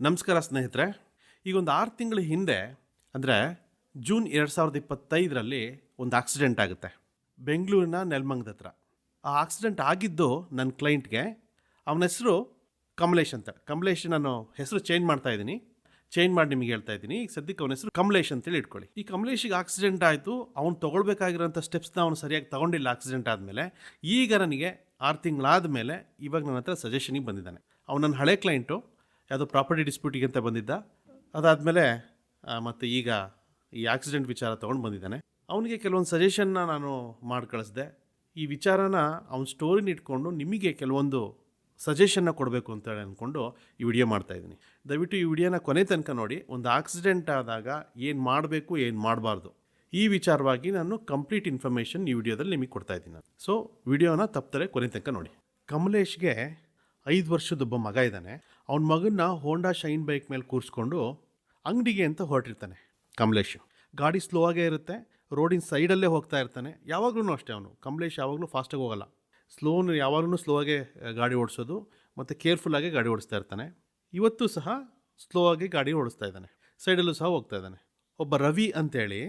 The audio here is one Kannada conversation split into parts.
ನಮಸ್ಕಾರ ಸ್ನೇಹಿತರೆ ಈಗ ಒಂದು ಆರು ತಿಂಗಳ ಹಿಂದೆ, ಅಂದರೆ ಜೂನ್ ಎರಡು ಸಾವಿರದ ಇಪ್ಪತ್ತೈದರಲ್ಲಿ ಒಂದು ಆಕ್ಸಿಡೆಂಟ್ ಆಗುತ್ತೆ. ಬೆಂಗಳೂರಿನ ನೆಲಮಂಗದ ಹತ್ರ. ಆ ಆಕ್ಸಿಡೆಂಟ್ ಆಗಿದ್ದು ನನ್ನ ಕ್ಲೈಂಟ್ಗೆ, ಅವನ ಹೆಸರು ಕಮಲೇಶ್ ಅಂತ. ಕಮಲೇಶ್ ನಾನು ಹೆಸರು ಚೇಂಜ್ ಮಾಡ್ತಾ ಇದ್ದೀನಿ. ಚೇಂಜ್ ಮಾಡಿ ನಿಮಗೆ ಹೇಳ್ತಾ ಇದ್ದೀನಿ. ಈಗ ಸದ್ಯಕ್ಕೆ ಅವನ ಹೆಸರು ಕಮಲೇಶ್ ಅಂತೇಳಿ ಇಟ್ಕೊಳ್ಳಿ. ಈ ಕಮಲೇಶಿಗೆ ಆಕ್ಸಿಡೆಂಟ್ ಆಯಿತು. ಅವ್ನು ತೊಗೊಳ್ಬೇಕಾಗಿರೋಂಥ ಸ್ಟೆಪ್ಸ್ನ ಅವನು ಸರಿಯಾಗಿ ತಗೊಂಡಿಲ್ಲ ಆಕ್ಸಿಡೆಂಟ್ ಆದಮೇಲೆ. ಈಗ ನನಗೆ ಆರು ತಿಂಗಳಾದ ಮೇಲೆ ಇವಾಗ ನನ್ನ ಹತ್ರ ಸಜೆಷನಿಗೆ ಬಂದಿದ್ದಾನೆ. ಅವನು ನನ್ನ ಹಳೆ ಕ್ಲೈಂಟು. ಯಾವುದೋ ಪ್ರಾಪರ್ಟಿ ಡಿಸ್ಪ್ಯೂಟಿಗೆ ಅಂತ ಬಂದಿದ್ದ. ಅದಾದಮೇಲೆ ಮತ್ತು ಈಗ ಈ ಆಕ್ಸಿಡೆಂಟ್ ವಿಚಾರ ತೊಗೊಂಡು ಬಂದಿದ್ದಾನೆ. ಅವನಿಗೆ ಕೆಲವೊಂದು ಸಜೆಷನ್ನ ನಾನು ಮಾಡಿ ಕಳಿಸ್ದೆ. ಈ ವಿಚಾರನ ಅವ್ನ ಸ್ಟೋರಿನ ಇಟ್ಕೊಂಡು ನಿಮಗೆ ಕೆಲವೊಂದು ಸಜೆಷನ್ನ ಕೊಡಬೇಕು ಅಂತ ಹೇಳಿ ಅಂದ್ಕೊಂಡು ಈ ವಿಡಿಯೋ ಮಾಡ್ತಾ ಇದ್ದೀನಿ. ದಯವಿಟ್ಟು ಈ ವಿಡಿಯೋನ ಕೊನೆ ತನಕ ನೋಡಿ. ಒಂದು ಆಕ್ಸಿಡೆಂಟ್ ಆದಾಗ ಏನು ಮಾಡಬೇಕು, ಏನು ಮಾಡಬಾರ್ದು. ಈ ವಿಚಾರವಾಗಿ ನಾನು ಕಂಪ್ಲೀಟ್ ಇನ್ಫಾರ್ಮೇಷನ್ ಈ ವಿಡಿಯೋದಲ್ಲಿ ನಿಮಗೆ ಕೊಡ್ತಾ ಇದ್ದೀನಿ. ಸೊ ವಿಡಿಯೋನ ತಪ್ಪದರೆ ಕೊನೆ ತನಕ ನೋಡಿ. ಕಮಲೇಶ್ಗೆ ಐದು ವರ್ಷದೊಬ್ಬ ಮಗ ಇದ್ದಾನೆ. ಅವನ ಮಗನ್ನ ಹೋಂಡಾ ಶೈನ್ ಬೈಕ್ ಮೇಲೆ ಕೂರಿಸ್ಕೊಂಡು ಅಂಗಡಿಗೆ ಅಂತ ಹೊರಟಿರ್ತಾನೆ ಕಮಲೇಶ್. ಗಾಡಿ ಸ್ಲೋ ಆಗೇ ಇರುತ್ತೆ ರೋಡಿನ ಸೈಡಲ್ಲೇ ಹೋಗ್ತಾ ಇರ್ತಾನೆ. ಯಾವಾಗಲೂ ಅಷ್ಟೇ ಅವನು. ಕಮಲೇಶ್ ಯಾವಾಗಲೂ ಫಾಸ್ಟಾಗಿ ಹೋಗಲ್ಲ. ಸ್ಲೋನು ಯಾವಾಗಲೂ ಸ್ಲೋ ಆಗೇ ಗಾಡಿ ಓಡಿಸೋದು ಮತ್ತು ಕೇರ್ಫುಲ್ಲಾಗಿ ಗಾಡಿ ಓಡಿಸ್ತಾ ಇರ್ತಾನೆ. ಇವತ್ತು ಸಹ ಸ್ಲೋ ಆಗಿ ಗಾಡಿ ಓಡಿಸ್ತಾ ಇದ್ದಾನೆ. ಸೈಡಲ್ಲೂ ಸಹ ಹೋಗ್ತಾ ಇದ್ದಾನೆ. ಒಬ್ಬ ರವಿ ಅಂತೇಳಿ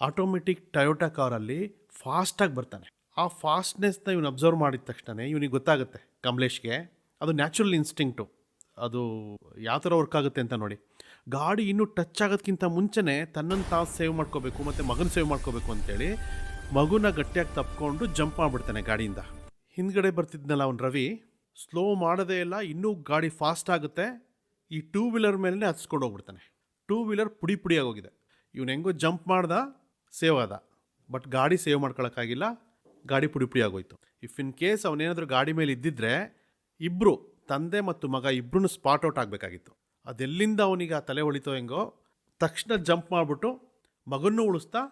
ಆಟೋಮೆಟಿಕ್ ಟಯೋಟಾ ಕಾರಲ್ಲಿ ಫಾಸ್ಟಾಗಿ ಬರ್ತಾನೆ. ಆ ಫಾಸ್ಟ್ನೆಸ್ನ ಇವನು ಅಬ್ಸರ್ವ್ ಮಾಡಿದ ತಕ್ಷಣ ಇವನಿಗೆ ಗೊತ್ತಾಗುತ್ತೆ ಕಮಲೇಶ್ಗೆ. ಅದು ನ್ಯಾಚುರಲ್ ಇನ್ಸ್ಟಿಂಕ್ಟು ಅದು ಯಾವ ಥರ ವರ್ಕ್ ಆಗುತ್ತೆ ಅಂತ ನೋಡಿ. ಗಾಡಿ ಇನ್ನೂ ಟಚ್ ಆಗೋದಕ್ಕಿಂತ ಮುಂಚೆನೇ ತನ್ನನ್ನು ತಾವು ಸೇವ್ ಮಾಡ್ಕೋಬೇಕು, ಮತ್ತು ಮಗನ ಸೇವ್ ಮಾಡ್ಕೋಬೇಕು ಅಂತೇಳಿ ಮಗುನ ಗಟ್ಟಿಯಾಗಿ ತಪ್ಕೊಂಡು ಜಂಪ್ ಮಾಡಿಬಿಡ್ತಾನೆ ಗಾಡಿಯಿಂದ. ಹಿಂದ್ಗಡೆ ಬರ್ತಿದ್ನಲ್ಲ ಅವನು ರವಿ ಸ್ಲೋ ಮಾಡೋದೇ ಇಲ್ಲ, ಇನ್ನೂ ಗಾಡಿ ಫಾಸ್ಟ್ ಆಗುತ್ತೆ, ಈ ಟೂ ವೀಲರ್ ಮೇಲೆ ಹತ್ಸ್ಕೊಂಡು ಹೋಗ್ಬಿಡ್ತಾನೆ. ಟೂ ವೀಲರ್ ಪುಡಿ ಪುಡಿಯಾಗಿ ಹೋಗಿದೆ. ಇವನು ಹೆಂಗೋ ಜಂಪ್ ಮಾಡ್ದ ಸೇವ್ ಆದ. ಬಟ್ ಗಾಡಿ ಸೇವ್ ಮಾಡ್ಕೊಳಕ್ಕಾಗಿಲ್ಲ, ಗಾಡಿ ಪುಡಿ ಪುಡಿ ಆಗೋಯ್ತು ಇಫ್ ಇನ್ ಕೇಸ್ ಅವನೇನಾದರೂ ಗಾಡಿ ಮೇಲೆ ಇದ್ದಿದ್ರೆ ಇಬ್ಬರು ತಂದೆ ಮತ್ತು ಮಗ ಇಬ್ಬರೂ ಸ್ಪಾಟ್ ಔಟ್ ಆಗಬೇಕಾಗಿತ್ತು. ಅದೆಲ್ಲಿಂದ ಅವನಿಗೆ ಆ ತಲೆ ಹೊಳಿತೋ ಹೆಂಗೋ, ತಕ್ಷಣ ಜಂಪ್ ಮಾಡಿಬಿಟ್ಟು ಮಗನ್ನೂ ಉಳಿಸ್ತಾ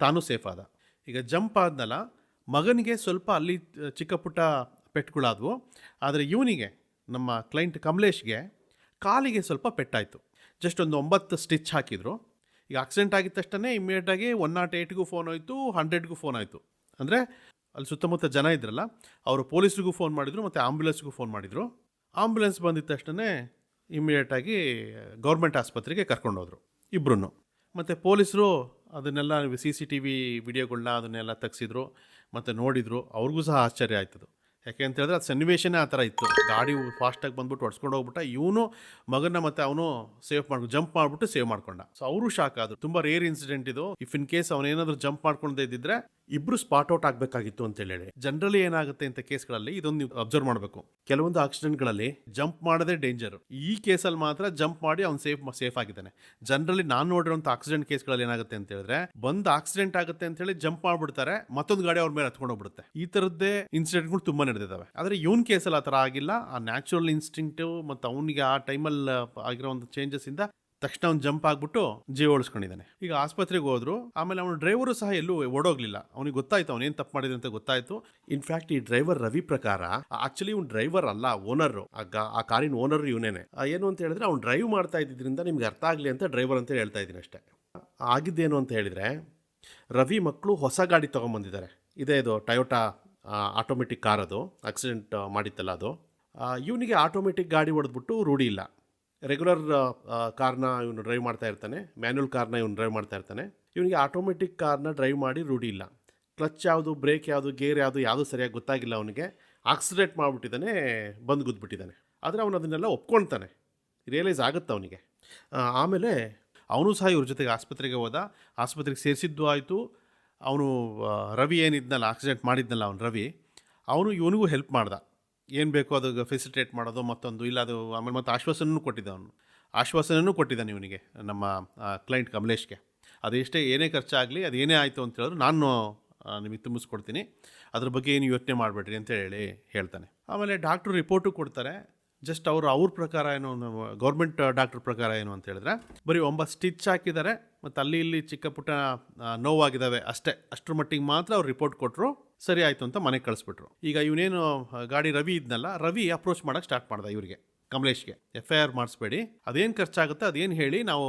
ತಾನು ಸೇಫ್ ಆದ. ಈಗ ಜಂಪ್ ಆದ್ನಲ್ಲ, ಮಗನಿಗೆ ಸ್ವಲ್ಪ ಅಲ್ಲಿ ಚಿಕ್ಕ ಪುಟ್ಟ ಪೆಟ್ಗಳಾದವು. ಆದರೆ ಇವನಿಗೆ, ನಮ್ಮ ಕ್ಲೈಂಟ್ ಕಮಲೇಶ್ಗೆ ಕಾಲಿಗೆ ಸ್ವಲ್ಪ ಪೆಟ್ಟಾಯಿತು. ಜಸ್ಟ್ ಒಂದು ಒಂಬತ್ತು ಸ್ಟಿಚ್ ಹಾಕಿದ್ರು. ಈಗ ಆಕ್ಸಿಡೆಂಟ್ ಆಗಿದ ತಕ್ಷಣ ಇಮ್ಮಿಡಿಯೇಟಾಗಿ ಒನ್ ನಾಟ್ ಏಯ್ಟ್ಗೂ ಫೋನ್ ಹೋಯಿತು ಹಂಡ್ರೆಡ್ಗೂ ಫೋನ್ ಆಯಿತು. ಅಂದರೆ ಅಲ್ಲಿ ಸುತ್ತಮುತ್ತ ಜನ ಇದ್ರಲ್ಲ, ಅವರು ಪೊಲೀಸ್ರಿಗೂ ಫೋನ್ ಮಾಡಿದರು ಮತ್ತು ಆ್ಯಂಬುಲೆನ್ಸ್ಗೂ ಫೋನ್ ಮಾಡಿದರು. ಆಂಬ್ಯುಲೆನ್ಸ್ ಬಂದಿದ ತಕ್ಷಣ ಇಮಿಡಿಯೇಟಾಗಿ ಗೌರ್ಮೆಂಟ್ ಆಸ್ಪತ್ರೆಗೆ ಕರ್ಕೊಂಡೋದ್ರು ಇಬ್ಬರೂ ಮತ್ತು ಪೊಲೀಸರು ಅದನ್ನೆಲ್ಲ ಸಿ ಸಿ ಟಿ ವಿ ವಿಡಿಯೋಗಳನ್ನ ಅದನ್ನೆಲ್ಲ ತೆಗ್ಸಿದ್ರು, ಮತ್ತು ನೋಡಿದರು, ಅವ್ರಿಗೂ ಸಹ ಆಶ್ಚರ್ಯ ಆಯ್ತದು. ಯಾಕೆ ಅಂತ ಹೇಳಿದ್ರೆ ಅದು ಸನ್ನಿವೇಶನೇ ಆ ಥರ ಇತ್ತು. ಗಾಡಿ ಫಾಸ್ಟಾಗಿ ಬಂದ್ಬಿಟ್ಟು ಹೊಡ್ಸ್ಕೊಂಡು ಹೋಗ್ಬಿಟ್ಟ, ಇವನು ಮಗನ ಮತ್ತೆ ಅವನು ಸೇಫ್ ಮಾಡಿ ಜಂಪ್ ಮಾಡಿಬಿಟ್ಟು ಸೇವ್ ಮಾಡ್ಕೊಂಡ. ಸೊ ಅವರು ಶಾಕ್ ಆದರು. ತುಂಬ ರೇರ್ ಇನ್ಸಿಡೆಂಟ್ ಇದು. ಇಫ್ ಇನ್ ಕೇಸ್ ಅವನೇನಾದರೂ ಜಂಪ್ ಮಾಡ್ಕೊಂಡೇ ಇದ್ದಿದ್ರೆ ಇಬ್ರು ಸ್ಪಾಟ್ ಔಟ್ ಆಗಬೇಕಾಗಿತ್ತು ಅಂತ ಹೇಳಿ. ಜನರಲಿ ಏನಾಗುತ್ತೆ ಅಂತ ಕೇಸ್ಗಳಲ್ಲಿ ಇದೊಂದು ನೀವು ಅಬ್ಸರ್ವ್ ಮಾಡಬೇಕು. ಕೆಲವೊಂದು ಆಕ್ಸಿಡೆಂಟ್ಗಳಲ್ಲಿ ಜಂಪ್ ಮಾಡೋದೇ ಡೇಂಜರ್ ಈ ಕೇಸಲ್ಲಿ ಮಾತ್ರ ಜಂಪ್ ಮಾಡಿ ಅವ್ನು ಸೇಫ್ ಸೇಫ್ ಆಗಿದ್ದಾನೆ. ಜನರಲಿ ನಾನು ನೋಡಿರೋಂಥ ಆಕ್ಸಿಡೆಂಟ್ ಕೇಸ್ಗಳಲ್ಲಿ ಏನಾಗುತ್ತೆ ಅಂತ ಹೇಳಿದ್ರೆ, ಬಂದು ಆಕ್ಸಿಡೆಂಟ್ ಆಗುತ್ತೆ ಅಂತ ಹೇಳಿ ಜಂಪ್ ಮಾಡ್ಬಿಡ್ತಾರೆ, ಮತ್ತೊಂದು ಗಾಡಿ ಅವ್ರ ಮೇಲೆ ಹತ್ಕೊಂಡು ಹೋಗ್ಬಿಡುತ್ತೆ ಈ ಥರದ್ದೇ ಇನ್ಸಿಡೆಂಟ್ಗಳು ತುಂಬಾ ನಡೆದಿದ್ದಾವೆ. ಆದರೆ ಇವನ್ ಕೇಸಲ್ಲಿ ಆ ಥರ ಆಗಿಲ್ಲ. ಆ ನ್ಯಾಚುರಲ್ ಇನ್ಸ್ಟಿಂಕ್ಟಿವ್ ಮತ್ತು ಅವನಿಗೆ ಆ ಟೈಮಲ್ಲಿ ಆಗಿರೋ ಒಂದು ಚೇಂಜಸ್ ಇಂದ ತಕ್ಷಣ ಅವ್ನು ಜಂಪ್ ಆಗ್ಬಿಟ್ಟು ಜೀವ ಉಳಿಸ್ಕೊಂಡಿದ್ದಾನೆ. ಈಗ ಆಸ್ಪತ್ರೆಗೆ ಹೋದ್ರು, ಆಮೇಲೆ ಅವನ ಡ್ರೈವರು ಸಹ ಎಲ್ಲೂ ಓಡೋಗ್ಲಿಲ್ಲ. ಅವನಿಗೆ ಗೊತ್ತಾಯ್ತು ಅವನೇನು ತಪ್ಪು ಮಾಡಿದೆ ಅಂತ ಗೊತ್ತಾಯ್ತು. ಇನ್ಫ್ಯಾಕ್ಟ್ ಈ ಡ್ರೈವರ್ ರವಿ ಪ್ರಕಾರ ಆಕ್ಚುಲಿ ಇವ್ನು ಡ್ರೈವರ್ ಅಲ್ಲ ಓನರ್ ಆ ಕಾರಿನ ಓನರ್ ಇವನೇನೆ. ಏನು ಅಂತ ಹೇಳಿದ್ರೆ, ಅವ್ನು ಡ್ರೈವ್ ಮಾಡ್ತಾ ಇದ್ದಿದ್ರಿಂದ ನಿಮ್ಗೆ ಅರ್ಥ ಆಗಲಿ ಅಂತ ಡ್ರೈವರ್ ಅಂತ ಹೇಳ್ತಾ ಇದ್ದೀನಿ ಅಷ್ಟೇ. ಆಗಿದ್ದೇನು ಅಂತ ಹೇಳಿದ್ರೆ, ರವಿ ಮಕ್ಕಳು ಹೊಸ ಗಾಡಿ ತೊಗೊಂಬಂದಿದ್ದಾರೆ. ಇದೇ ಇದು ಟಯೋಟಾ ಆಟೋಮೆಟಿಕ್ ಕಾರ್ ಅದು. ಆಕ್ಸಿಡೆಂಟ್ ಮಾಡಿತ್ತಲ್ಲ ಅದು. ಇವನಿಗೆ ಆಟೋಮೆಟಿಕ್ ಗಾಡಿ ಹೊಡೆದ್ಬಿಟ್ಟು ರೂಢಿ ಇಲ್ಲ. ರೆಗ್ಯುಲರ್ ಕಾರ್ನ ಇವನು ಡ್ರೈವ್ ಮಾಡ್ತಾ ಇರ್ತಾನೆ. ಮ್ಯಾನ್ಯಲ್ ಕಾರ್ನ ಇವನು ಡ್ರೈವ್ ಮಾಡ್ತಾ ಇರ್ತಾನೆ. ಇವನಿಗೆ ಆಟೋಮೆಟಿಕ್ ಕಾರ್ನ ಡ್ರೈವ್ ಮಾಡಿ ರೂಢಿ ಇಲ್ಲ. ಕ್ಲಚ್ ಯಾವುದು ಬ್ರೇಕ್ ಯಾವುದು ಗೇರ್ ಯಾವುದು ಯಾವುದು ಸರಿಯಾಗಿ ಗೊತ್ತಾಗಿಲ್ಲ ಅವನಿಗೆ. ಆಕ್ಸಿಡೇಟ್ ಮಾಡಿಬಿಟ್ಟಿದ್ದಾನೆ, ಬಂದು ಗುದ್ಬಿಟ್ಟಿದ್ದಾನೆ. ಆದರೆ ಅವನು ಅದನ್ನೆಲ್ಲ ಒಪ್ಕೊಳ್ತಾನೆ. ರಿಯಲೈಸ್ ಆಗುತ್ತೆ ಅವನಿಗೆ. ಆಮೇಲೆ ಅವನು ಸಹ ಇವ್ರ ಜೊತೆಗೆ ಆಸ್ಪತ್ರೆಗೆ ಹೋದ. ಆಸ್ಪತ್ರೆಗೆ ಸೇರಿಸಿದ್ದು ಆಯಿತು. ಅವನು ರವಿ ಏನಿದ್ನಲ್ಲ ಆಕ್ಸಿಡೆಂಟ್ ಮಾಡಿದ್ನಲ್ಲ ಅವನು ರವಿ. ಅವನು, ಇವನಿಗೂ ಹೆಲ್ಪ್ ಮಾಡ್ದ. ಏನು ಬೇಕೋ ಅದು ಫೆಸಿಲಿಟೇಟ್ ಮಾಡೋದು ಮತ್ತೊಂದು. ಇಲ್ಲ ಅದು ಆಮೇಲೆ ಮತ್ತು ಆಶ್ವಾಸನೂ ಕೊಟ್ಟಿದ್ದ ಅವನು. ಆಶ್ವಾಸನೂ ಕೊಟ್ಟಿದ್ದಾನೆ ಇವನಿಗೆ, ನಮ್ಮ ಕ್ಲೈಂಟ್ ಕಮಲೇಶ್ಗೆ. ಅದೆಷ್ಟೇ ಏನೇ ಖರ್ಚಾಗಲಿ ಅದು ಏನೇ ಆಯಿತು ಅಂತ ಹೇಳಿದ್ರು ನಾನು ನಿಮಗೆ ತುಂಬಿಸ್ಕೊಡ್ತೀನಿ. ಅದ್ರ ಬಗ್ಗೆ ಏನು ಯೋಚನೆ ಮಾಡಬೇಡ್ರಿ ಅಂತ ಹೇಳಿ, ಹೇಳ್ತಾನೆ. ಆಮೇಲೆ ಡಾಕ್ಟ್ರು ರಿಪೋರ್ಟು ಕೊಡ್ತಾರೆ. ಜಸ್ಟ್ ಅವರು ಅವ್ರ ಪ್ರಕಾರ ಏನು ಗೌರ್ಮೆಂಟ್ ಡಾಕ್ಟರ್ ಪ್ರಕಾರ ಏನು ಅಂತ ಹೇಳಿದ್ರೆ, ಬರೀ ಒಂಬತ್ತು ಸ್ಟಿಚ್ ಹಾಕಿದ್ದಾರೆ, ಮತ್ತು ಅಲ್ಲಿ ಇಲ್ಲಿ ಚಿಕ್ಕ ಪುಟ್ಟ ನೋವಾಗಿದ್ದಾವೆ ಅಷ್ಟೇ. ಅಷ್ಟರ ಮಟ್ಟಿಗೆ ಮಾತ್ರ ಅವ್ರು ರಿಪೋರ್ಟ್ ಕೊಟ್ಟರು ಸರಿ ಆಯಿತು ಅಂತ ಮನೆಗೆ ಕಳಿಸ್ಬಿಟ್ರು. ಈಗ ಇವನೇನು ಗಾಡಿ ರವಿ ಇದ್ನಲ್ಲ, ರವಿ ಅಪ್ರೋಚ್ ಮಾಡೋಕ್ಕೆ ಸ್ಟಾರ್ಟ್ ಮಾಡ್ದ ಇವರಿಗೆ, ಕಮಲೇಶ್ಗೆ. ಎಫ್ ಐ ಆರ್ ಮಾಡಿಸ್ಬೇಡಿ. ಅದೇನು ಖರ್ಚಾಗುತ್ತೆ ಅದೇನು ಹೇಳಿ ನಾವು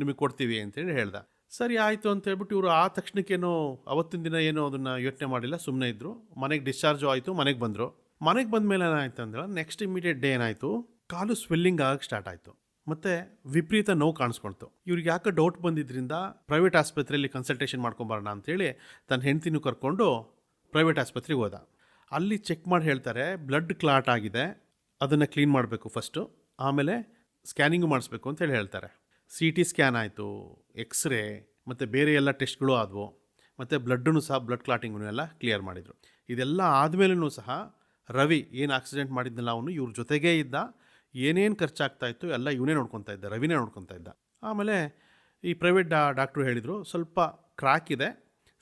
ನಿಮಗೆ ಕೊಡ್ತೀವಿ ಅಂತೇಳಿ ಹೇಳ್ದೆ. ಸರಿ ಆಯಿತು ಅಂತ ಹೇಳ್ಬಿಟ್ಟು ಇವರು ಆ ತಕ್ಷಣಕ್ಕೇನೋ ಅವತ್ತಿನ ದಿನ ಏನೋ ಅದನ್ನು ಯೋಚನೆ ಮಾಡಿಲ್ಲ ಸುಮ್ಮನೆ ಇದ್ದರು ಮನೆಗೆ ಡಿಸ್ಚಾರ್ಜು ಆಯಿತು, ಮನೆಗೆ ಬಂದರು. ಮನೆಗೆ ಬಂದ ಮೇಲೆ ಏನಾಯ್ತು ಅಂದ್ರೆ ನೆಕ್ಸ್ಟ್ ಇಮಿಡಿಯೇಟ್ ಡೇ ಏನಾಯ್ತು, ಕಾಲು ಸ್ವೆಲ್ಲಿಂಗ್ ಆಗಕ್ಕೆ ಸ್ಟಾರ್ಟ್ ಆಯಿತು. ಮತ್ತೆ ವಿಪರೀತ ನೋವು ಕಾಣಿಸ್ಕೊಳ್ತು. ಇವ್ರಿಗೆ ಯಾಕೆ ಡೌಟ್ ಬಂದಿದ್ದರಿಂದ ಪ್ರೈವೇಟ್ ಆಸ್ಪತ್ರೆಯಲ್ಲಿ ಕನ್ಸಲ್ಟೇಷನ್ ಮಾಡ್ಕೊಂಬರೋಣ ಅಂತೇಳಿ ತನ್ನ ಹೆಂಡ್ತಿನೂ ಕರ್ಕೊಂಡು ಪ್ರೈವೇಟ್ ಆಸ್ಪತ್ರೆಗೆ ಹೋದ. ಅಲ್ಲಿ ಚೆಕ್ ಮಾಡಿ ಹೇಳ್ತಾರೆ ಬ್ಲಡ್ ಕ್ಲಾಟ್ ಆಗಿದೆ, ಅದನ್ನು ಕ್ಲೀನ್ ಮಾಡಬೇಕು ಫಸ್ಟು ಆಮೇಲೆ ಸ್ಕ್ಯಾನಿಂಗು ಮಾಡಿಸ್ಬೇಕು ಅಂತೇಳಿ ಹೇಳ್ತಾರೆ. ಸಿ ಟಿ ಸ್ಕ್ಯಾನ್ ಆಯಿತು ಎಕ್ಸ್ರೇ ಮತ್ತು ಬೇರೆ ಎಲ್ಲ ಟೆಸ್ಟ್ಗಳು ಆದವು. ಮತ್ತು ಬ್ಲಡ್ಡೂ ಸಹ ಬ್ಲಡ್ ಕ್ಲಾಟಿಂಗೂ ಎಲ್ಲ ಕ್ಲಿಯರ್ ಮಾಡಿದರು. ಇದೆಲ್ಲ ಆದಮೇಲೂ ಸಹ ರವಿ ಏನು ಆಕ್ಸಿಡೆಂಟ್ ಮಾಡಿದ್ನಲ್ಲ ಅವನು, ಇವ್ರ ಜೊತೆಗೇ ಇದ್ದ. ಏನೇನು ಖರ್ಚಾಗ್ತಾ ಇತ್ತು, ಎಲ್ಲ ಇವನೇ ನೋಡ್ಕೊತಾ ಇದ್ದ, ರವಿನೇ ನೋಡ್ಕೊತಾ ಇದ್ದ. ಆಮೇಲೆ ಈ ಪ್ರೈವೇಟ್ ಡಾ ಡಾಕ್ಟ್ರು ಹೇಳಿದರು, ಸ್ವಲ್ಪ ಕ್ರ್ಯಾಕ್ ಇದೆ,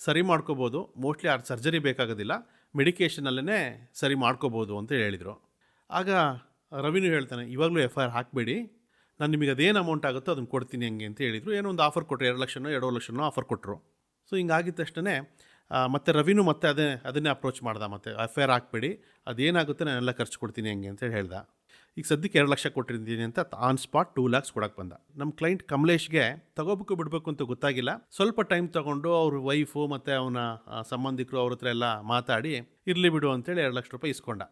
ಸರಿ ಮಾಡ್ಕೋಬೋದು ಮೋಸ್ಟ್ಲಿ ಆ ಸರ್ಜರಿ ಬೇಕಾಗೋದಿಲ್ಲ ಮೆಡಿಕೇಷನಲ್ಲೇ ಸರಿ ಮಾಡ್ಕೋಬೋದು ಅಂತ ಹೇಳಿದರು. ಆಗ ರವಿನೂ ಹೇಳ್ತಾನೆ, ಇವಾಗಲೂ ಎಫ್ ಐ ಆರ್ ಹಾಕಬೇಡಿ, ನಾನು ನಿಮಗೆ ಅದೇನು ಅಮೌಂಟ್ ಆಗುತ್ತೋ ಅದನ್ನು ಕೊಡ್ತೀನಿ ಹಂಗೆ ಅಂತ ಹೇಳಿದರು. ಏನೋ ಒಂದು ಆಫರ್ ಕೊಟ್ಟರು ಎರಡು ಲಕ್ಷನೋ ಎರಡು ಲಕ್ಷನೋ ಆಫರ್ ಕೊಟ್ಟರು ಸೊ ಹಿಂಗಾಗಿದ್ದ ತಕ್ಷಣ ಮತ್ತೆ ರವಿನೂ ಮತ್ತೆ ಅದೇ, ಅದನ್ನೇ ಅಪ್ರೋಚ್ ಮಾಡ್ದ ಮತ್ತೆ ಎಫ್ ಐ ಆರ್ ಹಾಕಬೇಡಿ, ಅದೇನಾಗುತ್ತೆ ನಾನೆಲ್ಲ ಖರ್ಚು ಕೊಡ್ತೀನಿ ಹಂಗೆ ಅಂತೇಳಿ ಹೇಳ್ದ. ಈಗ ಸದ್ಯಕ್ಕೆ ಎರಡು ಲಕ್ಷ ಕೊಟ್ಟಿರ್ತೀನಿ ಅಂತ ಆನ್ ಸ್ಪಾಟ್ ಟೂ ಲ್ಯಾಕ್ಸ್ ಕೊಡಕ್ಕೆ ಬಂದ. ನಮ್ಮ ಕ್ಲೈಂಟ್ ಕಮಲೇಶ್ಗೆ ತಗೋಬೇಕು ಬಿಡಬೇಕು ಅಂತ ಗೊತ್ತಾಗಿಲ್ಲ. ಸ್ವಲ್ಪ ಟೈಮ್ ತಗೊಂಡು ಅವ್ರ ವೈಫು ಮತ್ತು ಅವನ ಸಂಬಂಧಿಕರು ಅವ್ರ ಹತ್ರ ಎಲ್ಲ ಮಾತಾಡಿ, ಇರಲಿ ಬಿಡು ಅಂತೇಳಿ ಎರಡು ಲಕ್ಷ ರೂಪಾಯಿ ಇಸ್ಕೊಂಡ.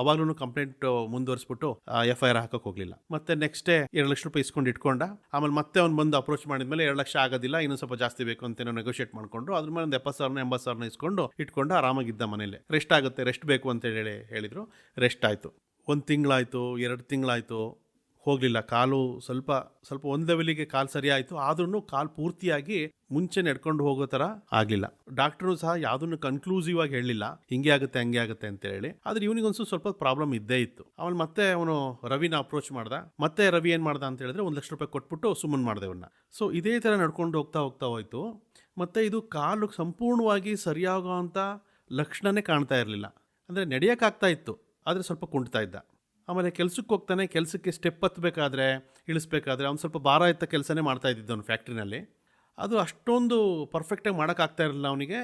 ಅವಾಗ್ಲೂ ಕಂಪ್ಲೇಂಟ್ ಮುಂದುವರಿಸ್ಬಿಟ್ಟು ಎಫ್ ಐ ಆರ್ ಹಾಕಕ್ಕೆ ಹೋಗಲಿಲ್ಲ. ಮತ್ತೆ ನೆಕ್ಸ್ಟ್ ಡೇ ಎರಡು ಲಕ್ಷ ರೂಪಾಯಿ ಇಸ್ಕೊಂಡು ಇಟ್ಕೊಂಡ. ಆಮೇಲೆ ಮತ್ತೆ ಅವ್ನು ಬಂದು ಅಪ್ರೋಚ್ ಮಾಡಿದ್ಮೇಲೆ ಎರಡು ಲಕ್ಷ ಆಗೋದಿಲ್ಲ, ಇನ್ನೂ ಸ್ವಲ್ಪ ಜಾಸ್ತಿ ಬೇಕು ಅಂತ ನೆಗೋಷಿಯೇಟ್ ಮಾಡ್ಕೊಂಡು, ಅದ್ರ ಮೇಲೆ ಒಂದು ಎಪ್ಪತ್ತು ಸಾವಿರನ ಎಂಬತ್ತು ಸಾವಿರನ ಇಸ್ಕೊಂಡು ಇಟ್ಕೊಂಡು ಆರಾಮಾಗಿದ್ದ ಮನೇಲಿ. ರೆಸ್ಟ್ ಆಗುತ್ತೆ ರೆಸ್ಟ್ ಬೇಕು ಅಂತ ಹೇಳಿ ಹೇಳಿದ್ರು. ರೆಸ್ಟ್ ಆಯಿತು. ಒಂದು ತಿಂಗಳಾಯಿತು, ಎರಡು ತಿಂಗಳಾಯಿತು. ಹೋಗಲಿಲ್ಲ. ಕಾಲು ಸ್ವಲ್ಪ ಸ್ವಲ್ಪ ಒಂದು ಲೆವೆಲಿಗೆ ಕಾಲು ಸರಿ ಆಯಿತು ಆದ್ರೂ ಕಾಲು ಪೂರ್ತಿಯಾಗಿ ಮುಂಚೆ ನಡ್ಕೊಂಡು ಹೋಗೋ ಥರ ಆಗಲಿಲ್ಲ. ಡಾಕ್ಟ್ರು ಸಹ ಯಾವುದನ್ನು ಕನ್ಕ್ಲೂಸಿವ್ ಆಗಿ ಹೇಳಲಿಲ್ಲ. ಹಿಂಗೆ ಆಗುತ್ತೆ, ಹಂಗೆ ಆಗುತ್ತೆ ಅಂತ ಹೇಳಿ. ಆದ್ರೆ ಇವನಿಗೊಂದು ಸ್ವಲ್ಪ ಪ್ರಾಬ್ಲಮ್ ಇದ್ದೇ ಇತ್ತು. ಅವನು ಮತ್ತೆ ಅವನು ರವಿನ ಅಪ್ರೋಚ್ ಮಾಡ್ದ. ಮತ್ತೆ ರವಿ ಏನು ಮಾಡ್ದ ಅಂತ ಹೇಳಿದ್ರೆ ಒಂದು ಲಕ್ಷ ರೂಪಾಯಿ ಕೊಟ್ಬಿಟ್ಟು ಸುಮ್ಮನೆ ಮಾಡಿದೆ ಅವನ್ನ ಸೊ ಇದೇ ಥರ ನಡ್ಕೊಂಡು ಹೋಗ್ತಾ ಹೋಗ್ತಾ ಹೋಯ್ತು. ಮತ್ತೆ ಇದು ಕಾಲು ಸಂಪೂರ್ಣವಾಗಿ ಸರಿಯಾಗೋ ಅಂತ ಲಕ್ಷಣನೇ ಕಾಣ್ತಾ ಇರಲಿಲ್ಲ. ಅಂದರೆ ನಡೆಯೋಕ್ಕಾಗ್ತಾ ಇತ್ತು. ಆದರೆ ಸ್ವಲ್ಪ ಕುಂಟ್ತಾ ಇದ್ದ. ಆಮೇಲೆ ಕೆಲಸಕ್ಕೆ ಹೋಗ್ತಾನೆ, ಕೆಲಸಕ್ಕೆ ಸ್ಟೆಪ್ ಹತ್ತಬೇಕಾದ್ರೆ ಇಳಿಸ್ಬೇಕಾದ್ರೆ ಅವ್ನು ಸ್ವಲ್ಪ ಭಾರ ಎತ್ತ ಕೆಲಸನೇ ಮಾಡ್ತಾ ಇದ್ದಿದ್ದು ಅವ್ನು ಫ್ಯಾಕ್ಟ್ರಿನಲ್ಲಿ ಅದು ಅಷ್ಟೊಂದು ಪರ್ಫೆಕ್ಟಾಗಿ ಮಾಡೋಕ್ಕಾಗ್ತಾ ಇರಲಿಲ್ಲ ಅವನಿಗೆ,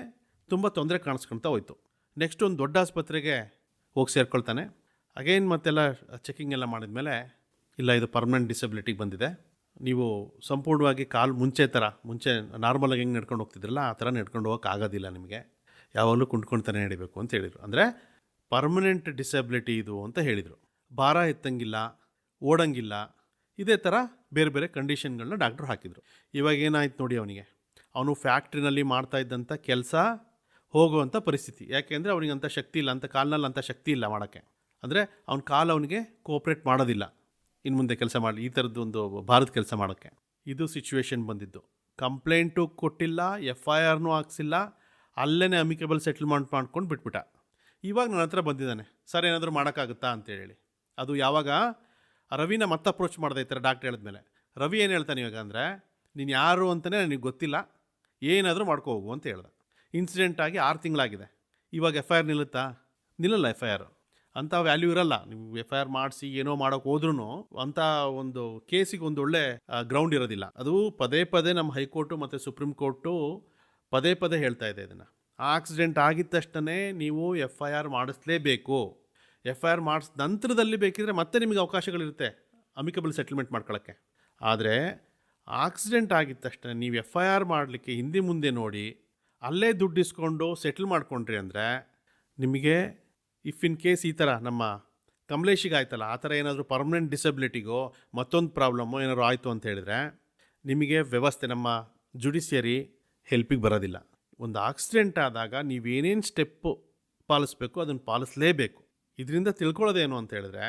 ತುಂಬ ತೊಂದರೆ ಕಾಣಿಸ್ಕೊಳ್ತಾ ಹೋಯಿತು. ನೆಕ್ಸ್ಟ್ ಒಂದು ದೊಡ್ಡ ಆಸ್ಪತ್ರೆಗೆ ಹೋಗಿ ಸೇರ್ಕೊಳ್ತಾನೆ. ಅಗೈನ್ ಮತ್ತೆಲ್ಲ ಚೆಕಿಂಗ್ ಎಲ್ಲ ಮಾಡಿದ್ಮೇಲೆ ಇಲ್ಲ ಇದು ಪರ್ಮನೆಂಟ್ ಡಿಸಬಿಲಿಟಿಗೆ ಬಂದಿದೆ. ನೀವು ಸಂಪೂರ್ಣವಾಗಿ ಕಾಲು ಮುಂಚೆ ಥರ ಮುಂಚೆ ನಾರ್ಮಲಾಗಿ ಹೆಂಗೆ ನಡ್ಕೊಂಡು ಹೋಗ್ತಿದ್ರಲ್ಲ, ಆ ಥರ ನಡ್ಕೊಂಡು ಹೋಗೋಕೆ ಆಗೋದಿಲ್ಲ ನಿಮಗೆ. ಯಾವಾಗಲೂ ಕುಂಡ್ಕೊಳ್ತಾನೆ ನಡಿಬೇಕು ಅಂತ ಹೇಳಿದರು. ಅಂದರೆ ಪರ್ಮನೆಂಟ್ ಡಿಸಬಿಲಿಟಿ ಇದು ಅಂತ ಹೇಳಿದರು. ಭಾರ ಎತ್ತಂಗಿಲ್ಲ, ಓಡಂಗಿಲ್ಲ, ಇದೇ ಥರ ಬೇರೆ ಬೇರೆ ಕಂಡೀಷನ್ಗಳನ್ನ ಡಾಕ್ಟ್ರು ಹಾಕಿದರು. ಇವಾಗ ಏನಾಯ್ತು ನೋಡಿ ಅವನಿಗೆ. ಅವನು ಫ್ಯಾಕ್ಟ್ರಿನಲ್ಲಿ ಮಾಡ್ತಾ ಇದ್ದಂಥ ಕೆಲಸ ಹೋಗುವಂಥ ಪರಿಸ್ಥಿತಿ. ಯಾಕೆಂದರೆ ಅವನಿಗೆ ಅಂಥ ಶಕ್ತಿ ಇಲ್ಲ ಅಂತ ಕಾಲ್ನಲ್ಲಿ ಅಂಥ ಶಕ್ತಿ ಇಲ್ಲ ಮಾಡೋಕ್ಕೆ. ಅಂದರೆ ಅವ್ನ ಕಾಲು ಅವನಿಗೆ ಕೋಪ್ರೇಟ್ ಮಾಡೋದಿಲ್ಲ, ಇನ್ನು ಮುಂದೆ ಕೆಲಸ ಮಾಡಿ, ಈ ಥರದ್ದು ಒಂದು ಭಾರತ ಕೆಲಸ ಮಾಡೋಕ್ಕೆ. ಇದು ಸಿಚುವೇಶನ್ ಬಂದಿದ್ದು. ಕಂಪ್ಲೇಂಟು ಕೊಟ್ಟಿಲ್ಲ ಎಫ್ ಐ ಆರ್ನೂ ಹಾಕ್ಸಿಲ್ಲ ಅಲ್ಲೇ ಅಮಿಕೇಬಲ್ ಸೆಟಲ್ಮೆಂಟ್ ಮಾಡ್ಕೊಂಡು ಬಿಟ್ಬಿಟ್ಟ. ಇವಾಗ ನನ್ನ ಹತ್ರ ಬಂದಿದ್ದಾನೆ. ಸರ್ ಏನಾದರೂ ಮಾಡೋಕ್ಕಾಗುತ್ತಾ ಅಂತೇಳಿ. ಅದು ಯಾವಾಗ? ರವಿನ ಮತ್ತೆ ಅಪ್ರೋಚ್ ಮಾಡ್ದೆ ಈ ಹೇಳಿದ ಡಾಕ್ಟ್ರ್ ಹೇಳಿದ್ಮೇಲೆ. ರವಿ ಏನು ಹೇಳ್ತಾನೆ ಇವಾಗ ಅಂದರೆ, ನೀನು ಯಾರು ಅಂತಲೇ ನನಗೆ ಗೊತ್ತಿಲ್ಲ, ಏನಾದರೂ ಮಾಡ್ಕೊ ಹೋಗು ಅಂತ ಹೇಳ್ದೆ. ಇನ್ಸಿಡೆಂಟ್ ಆಗಿ ಆರು ತಿಂಗಳಾಗಿದೆ. ಇವಾಗ ಎಫ್ ಐ ಆರ್ ನಿಲ್ಲುತ್ತಾ? ನಿಲ್ಲಲ್ಲ ಎಫ್ ಐ ಆರ್ ಅಂಥ ವ್ಯಾಲ್ಯೂ ಇರಲ್ಲ. ನೀವು ಎಫ್ ಐ ಆರ್ ಮಾಡಿಸಿ, ಏನೋ ಮಾಡೋಕೆ ಹೋದ್ರೂ ಅಂಥ ಒಂದು ಕೇಸಿಗೆ ಒಂದು ಒಳ್ಳೆ ಗ್ರೌಂಡ್ ಇರೋದಿಲ್ಲ. ಅದು ಪದೇ ಪದೇ ನಮ್ಮ ಹೈಕೋರ್ಟು ಮತ್ತು ಸುಪ್ರೀಂ ಕೋರ್ಟು ಪದೇ ಪದೇ ಹೇಳ್ತಾ ಇದೆ ಇದನ್ನು. ಆಕ್ಸಿಡೆಂಟ್ ಆಗಿದ ತಕ್ಷಣ ನೀವು ಎಫ್ ಐ ಆರ್ ಮಾಡಿಸ್ಲೇಬೇಕು. ಎಫ್ ಐ ಆರ್ ಮಾಡಿಸ್, ನಂತರದಲ್ಲಿ ಬೇಕಿದ್ರೆ ಮತ್ತೆ ನಿಮಗೆ ಅವಕಾಶಗಳಿರುತ್ತೆ ಅಮಿಕಬಲ್ ಸೆಟಲ್ಮೆಂಟ್ ಮಾಡ್ಕೊಳ್ಳೋಕ್ಕೆ ಆದರೆ ಆಕ್ಸಿಡೆಂಟ್ ಆಗಿದ ತಕ್ಷಣ ನೀವು ಎಫ್ ಐ ಆರ್ ಮಾಡಲಿಕ್ಕೆ ಹಿಂದೆ ಮುಂದೆ ನೋಡಿ, ಅಲ್ಲೇ ದುಡ್ಡು ಇಸ್ಕೊಂಡು ಸೆಟ್ಲ್ ಮಾಡಿಕೊಂಡ್ರಿ ಅಂದರೆ ನಿಮಗೆ ಇಫ್ ಇನ್ ಕೇಸ್ ಈ ಥರ ನಮ್ಮ ಕಮಲೇಶಿಗೆ ಆಯ್ತಲ್ಲ, ಆ ಥರ ಏನಾದರೂ ಪರ್ಮನೆಂಟ್ ಡಿಸಬಿಲಿಟಿಗೋ ಮತ್ತೊಂದು ಪ್ರಾಬ್ಲಮ್ಮು ಏನಾದ್ರು ಆಯಿತು ಅಂತ ಹೇಳಿದ್ರೆ ನಿಮಗೆ ವ್ಯವಸ್ಥೆ, ನಮ್ಮ ಜುಡಿಷಿಯರಿ ಹೆಲ್ಪಿಗೆ ಬರೋದಿಲ್ಲ. ಒಂದು ಆಕ್ಸಿಡೆಂಟ್ ಆದಾಗ ನೀವೇನೇನು ಸ್ಟೆಪ್ಪು ಪಾಲಿಸ್ಬೇಕು, ಅದನ್ನು ಪಾಲಿಸಲೇಬೇಕು. ಇದರಿಂದ ತಿಳ್ಕೊಳ್ಳೋದೇನು ಅಂತ ಹೇಳಿದ್ರೆ,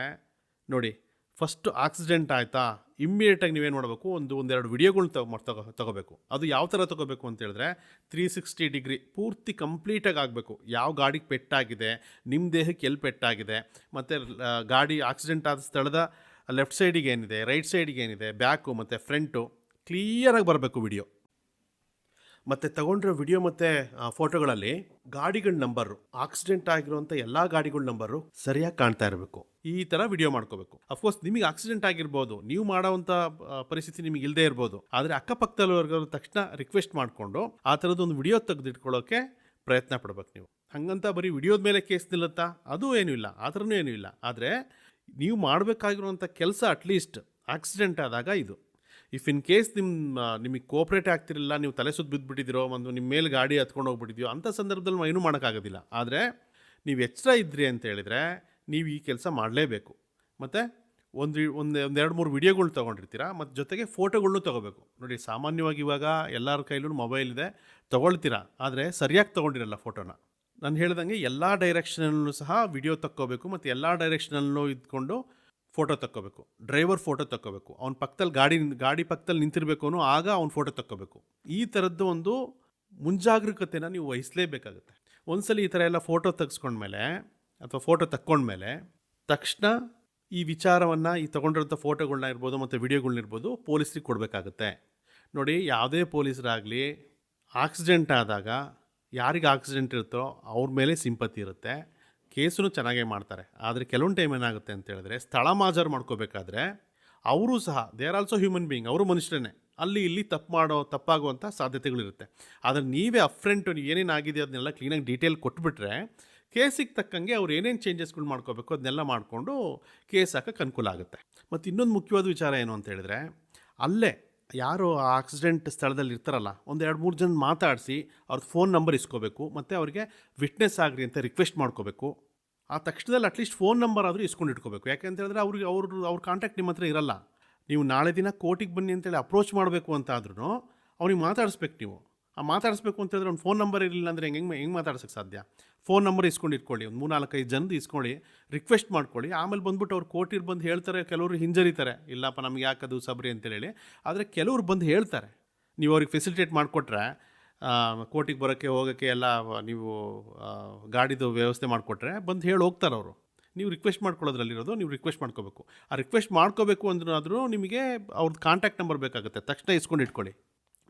ನೋಡಿ ಫಸ್ಟ್ ಆಕ್ಸಿಡೆಂಟ್ ಆಯಿತಾ ಇಮ್ಮಿಡಿಯೇಟಾಗಿ ನೀವೇನು ಮಾಡಬೇಕು, ಒಂದು, ಒಂದೆರಡು ವಿಡಿಯೋಗಳ್ನ ತಗೊ ತಗೋ, ತಗೋಬೇಕು. ಅದು ಯಾವ ಥರ ತಗೋಬೇಕು ಅಂತ ಹೇಳಿದ್ರೆ ತ್ರೀ ಸಿಕ್ಸ್ಟಿ ಡಿಗ್ರಿ ಪೂರ್ತಿ ಕಂಪ್ಲೀಟಾಗಿ ಆಗಬೇಕು. ಯಾವ ಗಾಡಿಗೆ ಪೆಟ್ಟಾಗಿದೆ ನಿಮ್ಮ ದೇಹಕ್ಕೆ ಎಲ್ಲಿ ಪೆಟ್ಟಾಗಿದೆ, ಮತ್ತು ಗಾಡಿ ಆಕ್ಸಿಡೆಂಟ್ ಆದ ಸ್ಥಳದ ಲೆಫ್ಟ್ ಸೈಡಿಗೆ ಏನಿದೆ ರೈಟ್ ಸೈಡಿಗೆ ಏನಿದೆ ಬ್ಯಾಕು ಮತ್ತು ಫ್ರಂಟು ಕ್ಲಿಯರಾಗಿ ಬರಬೇಕು ವಿಡಿಯೋ ಮತ್ತು ತಗೊಂಡಿರೋ ವಿಡಿಯೋ ಮತ್ತು ಫೋಟೋಗಳಲ್ಲಿ ಗಾಡಿಗಳ ನಂಬರು ಆಕ್ಸಿಡೆಂಟ್ ಆಗಿರುವಂಥ ಎಲ್ಲ ಗಾಡಿಗಳ ನಂಬರು ಸರಿಯಾಗಿ ಕಾಣ್ತಾ ಇರಬೇಕು. ಈ ಥರ ವಿಡಿಯೋ ಮಾಡ್ಕೋಬೇಕು. ಅಫ್ಕೋರ್ಸ್ ನಿಮಗೆ ಆಕ್ಸಿಡೆಂಟ್ ಆಗಿರ್ಬೋದು, ನೀವು ಮಾಡೋವಂಥ ಪರಿಸ್ಥಿತಿ ನಿಮಗೆ ಇಲ್ಲದೆ ಇರ್ಬೋದು. ಆದರೆ ಅಕ್ಕಪಕ್ಕದಲ್ಲಿವರೆಗೂ ತಕ್ಷಣ ರಿಕ್ವೆಸ್ಟ್ ಮಾಡಿಕೊಂಡು, ಆ ಥರದ್ದೊಂದು ವಿಡಿಯೋ ತೆಗೆದಿಟ್ಕೊಳ್ಳೋಕೆ ಪ್ರಯತ್ನ ಪಡ್ಬೇಕು ನೀವು. ಹಂಗಂತ ಬರೀ ವಿಡಿಯೋದ ಮೇಲೆ ಕೇಸ್ ನಿಲ್ಲುತ್ತಾ? ಅದು ಏನೂ ಇಲ್ಲ. ಆ ಥರನೂ ಏನೂ ಇಲ್ಲ. ಆದರೆ, ನೀವು ಮಾಡಬೇಕಾಗಿರುವಂಥ ಕೆಲಸ ಅಟ್ಲೀಸ್ಟ್ ಆಕ್ಸಿಡೆಂಟ್ ಆದಾಗ ಇದು. ಇಫ್ ಇನ್ ಕೇಸ್ ನಿಮ್ಮ ನಿಮಗೆ ಕೋಪ್ರೇಟ್ ಆಗ್ತಿರಲಿಲ್ಲ, ನೀವು ತಲೆ ಸುತ್ತ ಬಿದ್ದುಬಿಟ್ಟಿದ್ದೀರೋ ಒಂದು ನಿಮ್ಮ ಮೇಲೆ ಗಾಡಿ ಹತ್ಕೊಂಡು ಹೋಗ್ಬಿಟ್ಟಿದ್ಯೋ ಅಂಥ ಸಂದರ್ಭದಲ್ಲಿ ಏನೂ ಮಾಡೋಕ್ಕಾಗೋದಿಲ್ಲ. ಆದರೆ ನೀವು ಎಚ್ಚರ ಇದ್ರಿ ಅಂತ ಹೇಳಿದರೆ ನೀವು ಈ ಕೆಲಸ ಮಾಡಲೇಬೇಕು. ಮತ್ತು ಒಂದು ಒಂದು ಒಂದೆರಡು ಮೂರು ವಿಡಿಯೋಗಳು ತೊಗೊಂಡಿರ್ತೀರಾ, ಮತ್ತು ಜೊತೆಗೆ ಫೋಟೋಗಳ್ನು ತೊಗೋಬೇಕು. ನೋಡಿ, ಸಾಮಾನ್ಯವಾಗಿ ಇವಾಗ ಎಲ್ಲರ ಕೈಲೂ ಮೊಬೈಲ್ ಇದೆ, ತೊಗೊಳ್ತೀರಾ, ಆದರೆ ಸರಿಯಾಗಿ ತೊಗೊಂಡಿರಲ್ಲ ಫೋಟೋನ. ನಾನು ಹೇಳ್ದಂಗೆ ಎಲ್ಲ ಡೈರೆಕ್ಷನಲ್ಲೂ ಸಹ ವಿಡಿಯೋ ತಕ್ಕೋಬೇಕು, ಮತ್ತು ಎಲ್ಲ ಡೈರೆಕ್ಷನಲ್ಲೂ ಇದ್ಕೊಂಡು ಫೋಟೋ ತಕ್ಕೋಬೇಕು. ಡ್ರೈವರ್ ಫೋಟೋ ತಕ್ಕೋಬೇಕು. ಅವ್ನ ಪಕ್ಕದಲ್ಲಿ ಗಾಡಿ ಗಾಡಿ ಪಕ್ಕದಲ್ಲಿ ನಿಂತಿರಬೇಕು ಅನ್ನೋ ಆಗ ಅವ್ನ ಫೋಟೋ ತಕ್ಕೋಬೇಕು. ಈ ಥರದ್ದು ಒಂದು ಮುಂಜಾಗ್ರಕತೆನ ನೀವು ವಹಿಸಲೇಬೇಕಾಗುತ್ತೆ. ಸಲ ಈ ಥರ ಎಲ್ಲ ಫೋಟೋ ತೆಗೆಸ್ಕೊಂಡ್ಮೇಲೆ ಅಥವಾ ಫೋಟೋ ತಕ್ಕೊಂಡ್ಮೇಲೆ ತಕ್ಷಣ ಈ ವಿಚಾರವನ್ನು, ಈ ತೊಗೊಂಡಿರೋಂಥ ಫೋಟೋಗಳನ್ನ ಇರ್ಬೋದು ಮತ್ತು ವಿಡಿಯೋಗಳ್ನ ಇರ್ಬೋದು ಪೊಲೀಸ್ರಿಗೆ ಕೊಡಬೇಕಾಗುತ್ತೆ. ನೋಡಿ, ಯಾವುದೇ ಪೊಲೀಸರಾಗಲಿ ಆಕ್ಸಿಡೆಂಟ್ ಆದಾಗ ಯಾರಿಗೆ ಆಕ್ಸಿಡೆಂಟ್ ಇರುತ್ತೋ ಅವ್ರ ಮೇಲೆ ಸಿಂಪತಿ ಇರುತ್ತೆ. ಕೇಸನ್ನು ಚೆನ್ನಾಗೇ ಮಾಡ್ತಾರೆ. ಆದರೆ ಕೆಲವೊಂದು ಟೈಮ್ ಏನಾಗುತ್ತೆ ಅಂತ ಹೇಳಿದ್ರೆ, ಸ್ಥಳ ಮಾಜರ್ ಮಾಡ್ಕೋಬೇಕಾದ್ರೆ ಅವರು ಸಹ they are also human being ಅವರು ಮನುಷ್ಯರೇ ಅಲ್ಲಿ ಇಲ್ಲಿ ತಪ್ಪು ಮಾಡೋ ತಪ್ಪಾಗುವಂಥ ಸಾಧ್ಯತೆಗಳಿರುತ್ತೆ. ಆದರೆ ನೀವೇ ಅಫ್ರೆಂಟು ಏನೇನು ಆಗಿದೆ ಅದನ್ನೆಲ್ಲ ಕ್ಲೀನಾಗಿ ಡೀಟೇಲ್ ಕೊಟ್ಬಿಟ್ರೆ, ಕೇಸಿಗೆ ತಕ್ಕಂಗೆ ಅವ್ರು ಏನೇನು ಚೇಂಜಸ್ಗಳು ಮಾಡ್ಕೋಬೇಕು ಅದನ್ನೆಲ್ಲ ಮಾಡಿಕೊಂಡು ಕೇಸ್ ಹಾಕಕ್ಕೆ ಅನುಕೂಲ ಆಗುತ್ತೆ. ಮತ್ತು ಇನ್ನೊಂದು ಮುಖ್ಯವಾದ ವಿಚಾರ ಏನು ಅಂತ ಹೇಳಿದ್ರೆ, ಅಲ್ಲೇ ಯಾರು ಆ ಆಕ್ಸಿಡೆಂಟ್ ಸ್ಥಳದಲ್ಲಿ ಇರ್ತಾರಲ್ಲ, ಒಂದು ಎರಡು ಮೂರು ಜನ ಮಾತಾಡಿಸಿ ಅವ್ರದ್ದು ಫೋನ್ ನಂಬರ್ ಇಸ್ಕೋಬೇಕು, ಮತ್ತು ಅವರಿಗೆ ವಿಟ್ನೆಸ್ ಆಗ್ರಿ ಅಂತ ರಿಕ್ವೆಸ್ಟ್ ಮಾಡ್ಕೋಬೇಕು. ಆ ತಕ್ಷಣದಲ್ಲಿ ಅಟ್ಲೀಸ್ಟ್ ಫೋನ್ ನಂಬರ್ ಆದರೂ ಇಸ್ಕೊಂಡು ಇಟ್ಕೋಬೇಕು. ಯಾಕೆಂತ ಹೇಳಿದ್ರೆ ಅವ್ರಿಗೆ ಅವ್ರ ಅವ್ರ ಕಾಂಟ್ಯಾಕ್ಟ್ ನಿಮ್ಮ ಹತ್ರ ಇರಲ್ಲ. ನೀವು ನಾಳೆ ದಿನ ಕೋರ್ಟಿಗೆ ಬನ್ನಿ ಅಂತೇಳಿ ಅಪ್ರೋಚ್ ಮಾಡಬೇಕು ಅಂತ ಆದ್ರೂ ಮಾತಾಡಿಸ್ಬೇಕು ನೀವು. ಆ ಮಾತಾಡಿಸ್ಬೇಕು ಅಂತ ಹೇಳಿದ್ರೆ ಅವ್ನು ಫೋನ್ ನಂಬರ್ ಇರಲಿಲ್ಲ ಅಂದರೆ ಹೆಂಗೆ ಹೆಂಗೆ ಹೆಂಗೆ ಮಾತಾಡ್ಸೋಕ್ಕೆ ಸಾಧ್ಯ? ಫೋನ್ ನಂಬರ್ ಇಸ್ಕೊಂಡು ಇಟ್ಕೊಳ್ಳಿ, ಒಂದು ಮೂರ್ನಾಲ್ಕೈದು ಜನದ್ದು ಇಸ್ಕೊಳ್ಳಿ ರಿಕ್ವೆಸ್ಟ್ ಮಾಡ್ಕೊಳ್ಳಿ. ಆಮೇಲೆ ಬಂದ್ಬಿಟ್ಟು ಅವ್ರು ಕೋರ್ಟಿಗೆ ಬಂದು ಹೇಳ್ತಾರೆ, ಕೆಲವರು ಹಿಂಜರಿತಾರೆ. ಇಲ್ಲಪ್ಪ, ನಮ್ಗೆ ಯಾಕದು ಸಬ್ರಿ ಅಂತೇಳಿ. ಆದರೆ ಕೆಲವ್ರು ಬಂದು ಹೇಳ್ತಾರೆ. ನೀವು ಅವ್ರಿಗೆ ಫೆಸಿಲಿಟೇಟ್ ಮಾಡಿಕೊಟ್ರೆ ಕೋರ್ಟಿಗೆ ಬರೋಕ್ಕೆ, ಹೋಗೋಕ್ಕೆ ಎಲ್ಲ ನೀವು ಗಾಡಿದು ವ್ಯವಸ್ಥೆ ಮಾಡಿಕೊಟ್ರೆ ಬಂದು ಹೇಳಿ ಹೋಗ್ತಾರೆ ಅವರು. ನೀವು ರಿಕ್ವೆಸ್ಟ್ ಮಾಡ್ಕೊಳ್ಳೋದ್ರಲ್ಲಿರೋದು ನೀವು ರಿಕ್ವೆಸ್ಟ್ ಮಾಡ್ಕೋಬೇಕು. ಆ ರಿಕ್ವೆಸ್ಟ್ ಮಾಡ್ಕೋಬೇಕು ಅಂದ್ರೂ ನಿಮಗೆ ಅವ್ರದ್ದು ಕಾಂಟ್ಯಾಕ್ಟ್ ನಂಬರ್ ಬೇಕಾಗುತ್ತೆ. ತಕ್ಷಣ ಇಸ್ಕೊಂಡು ಇಟ್ಕೊಳ್ಳಿ.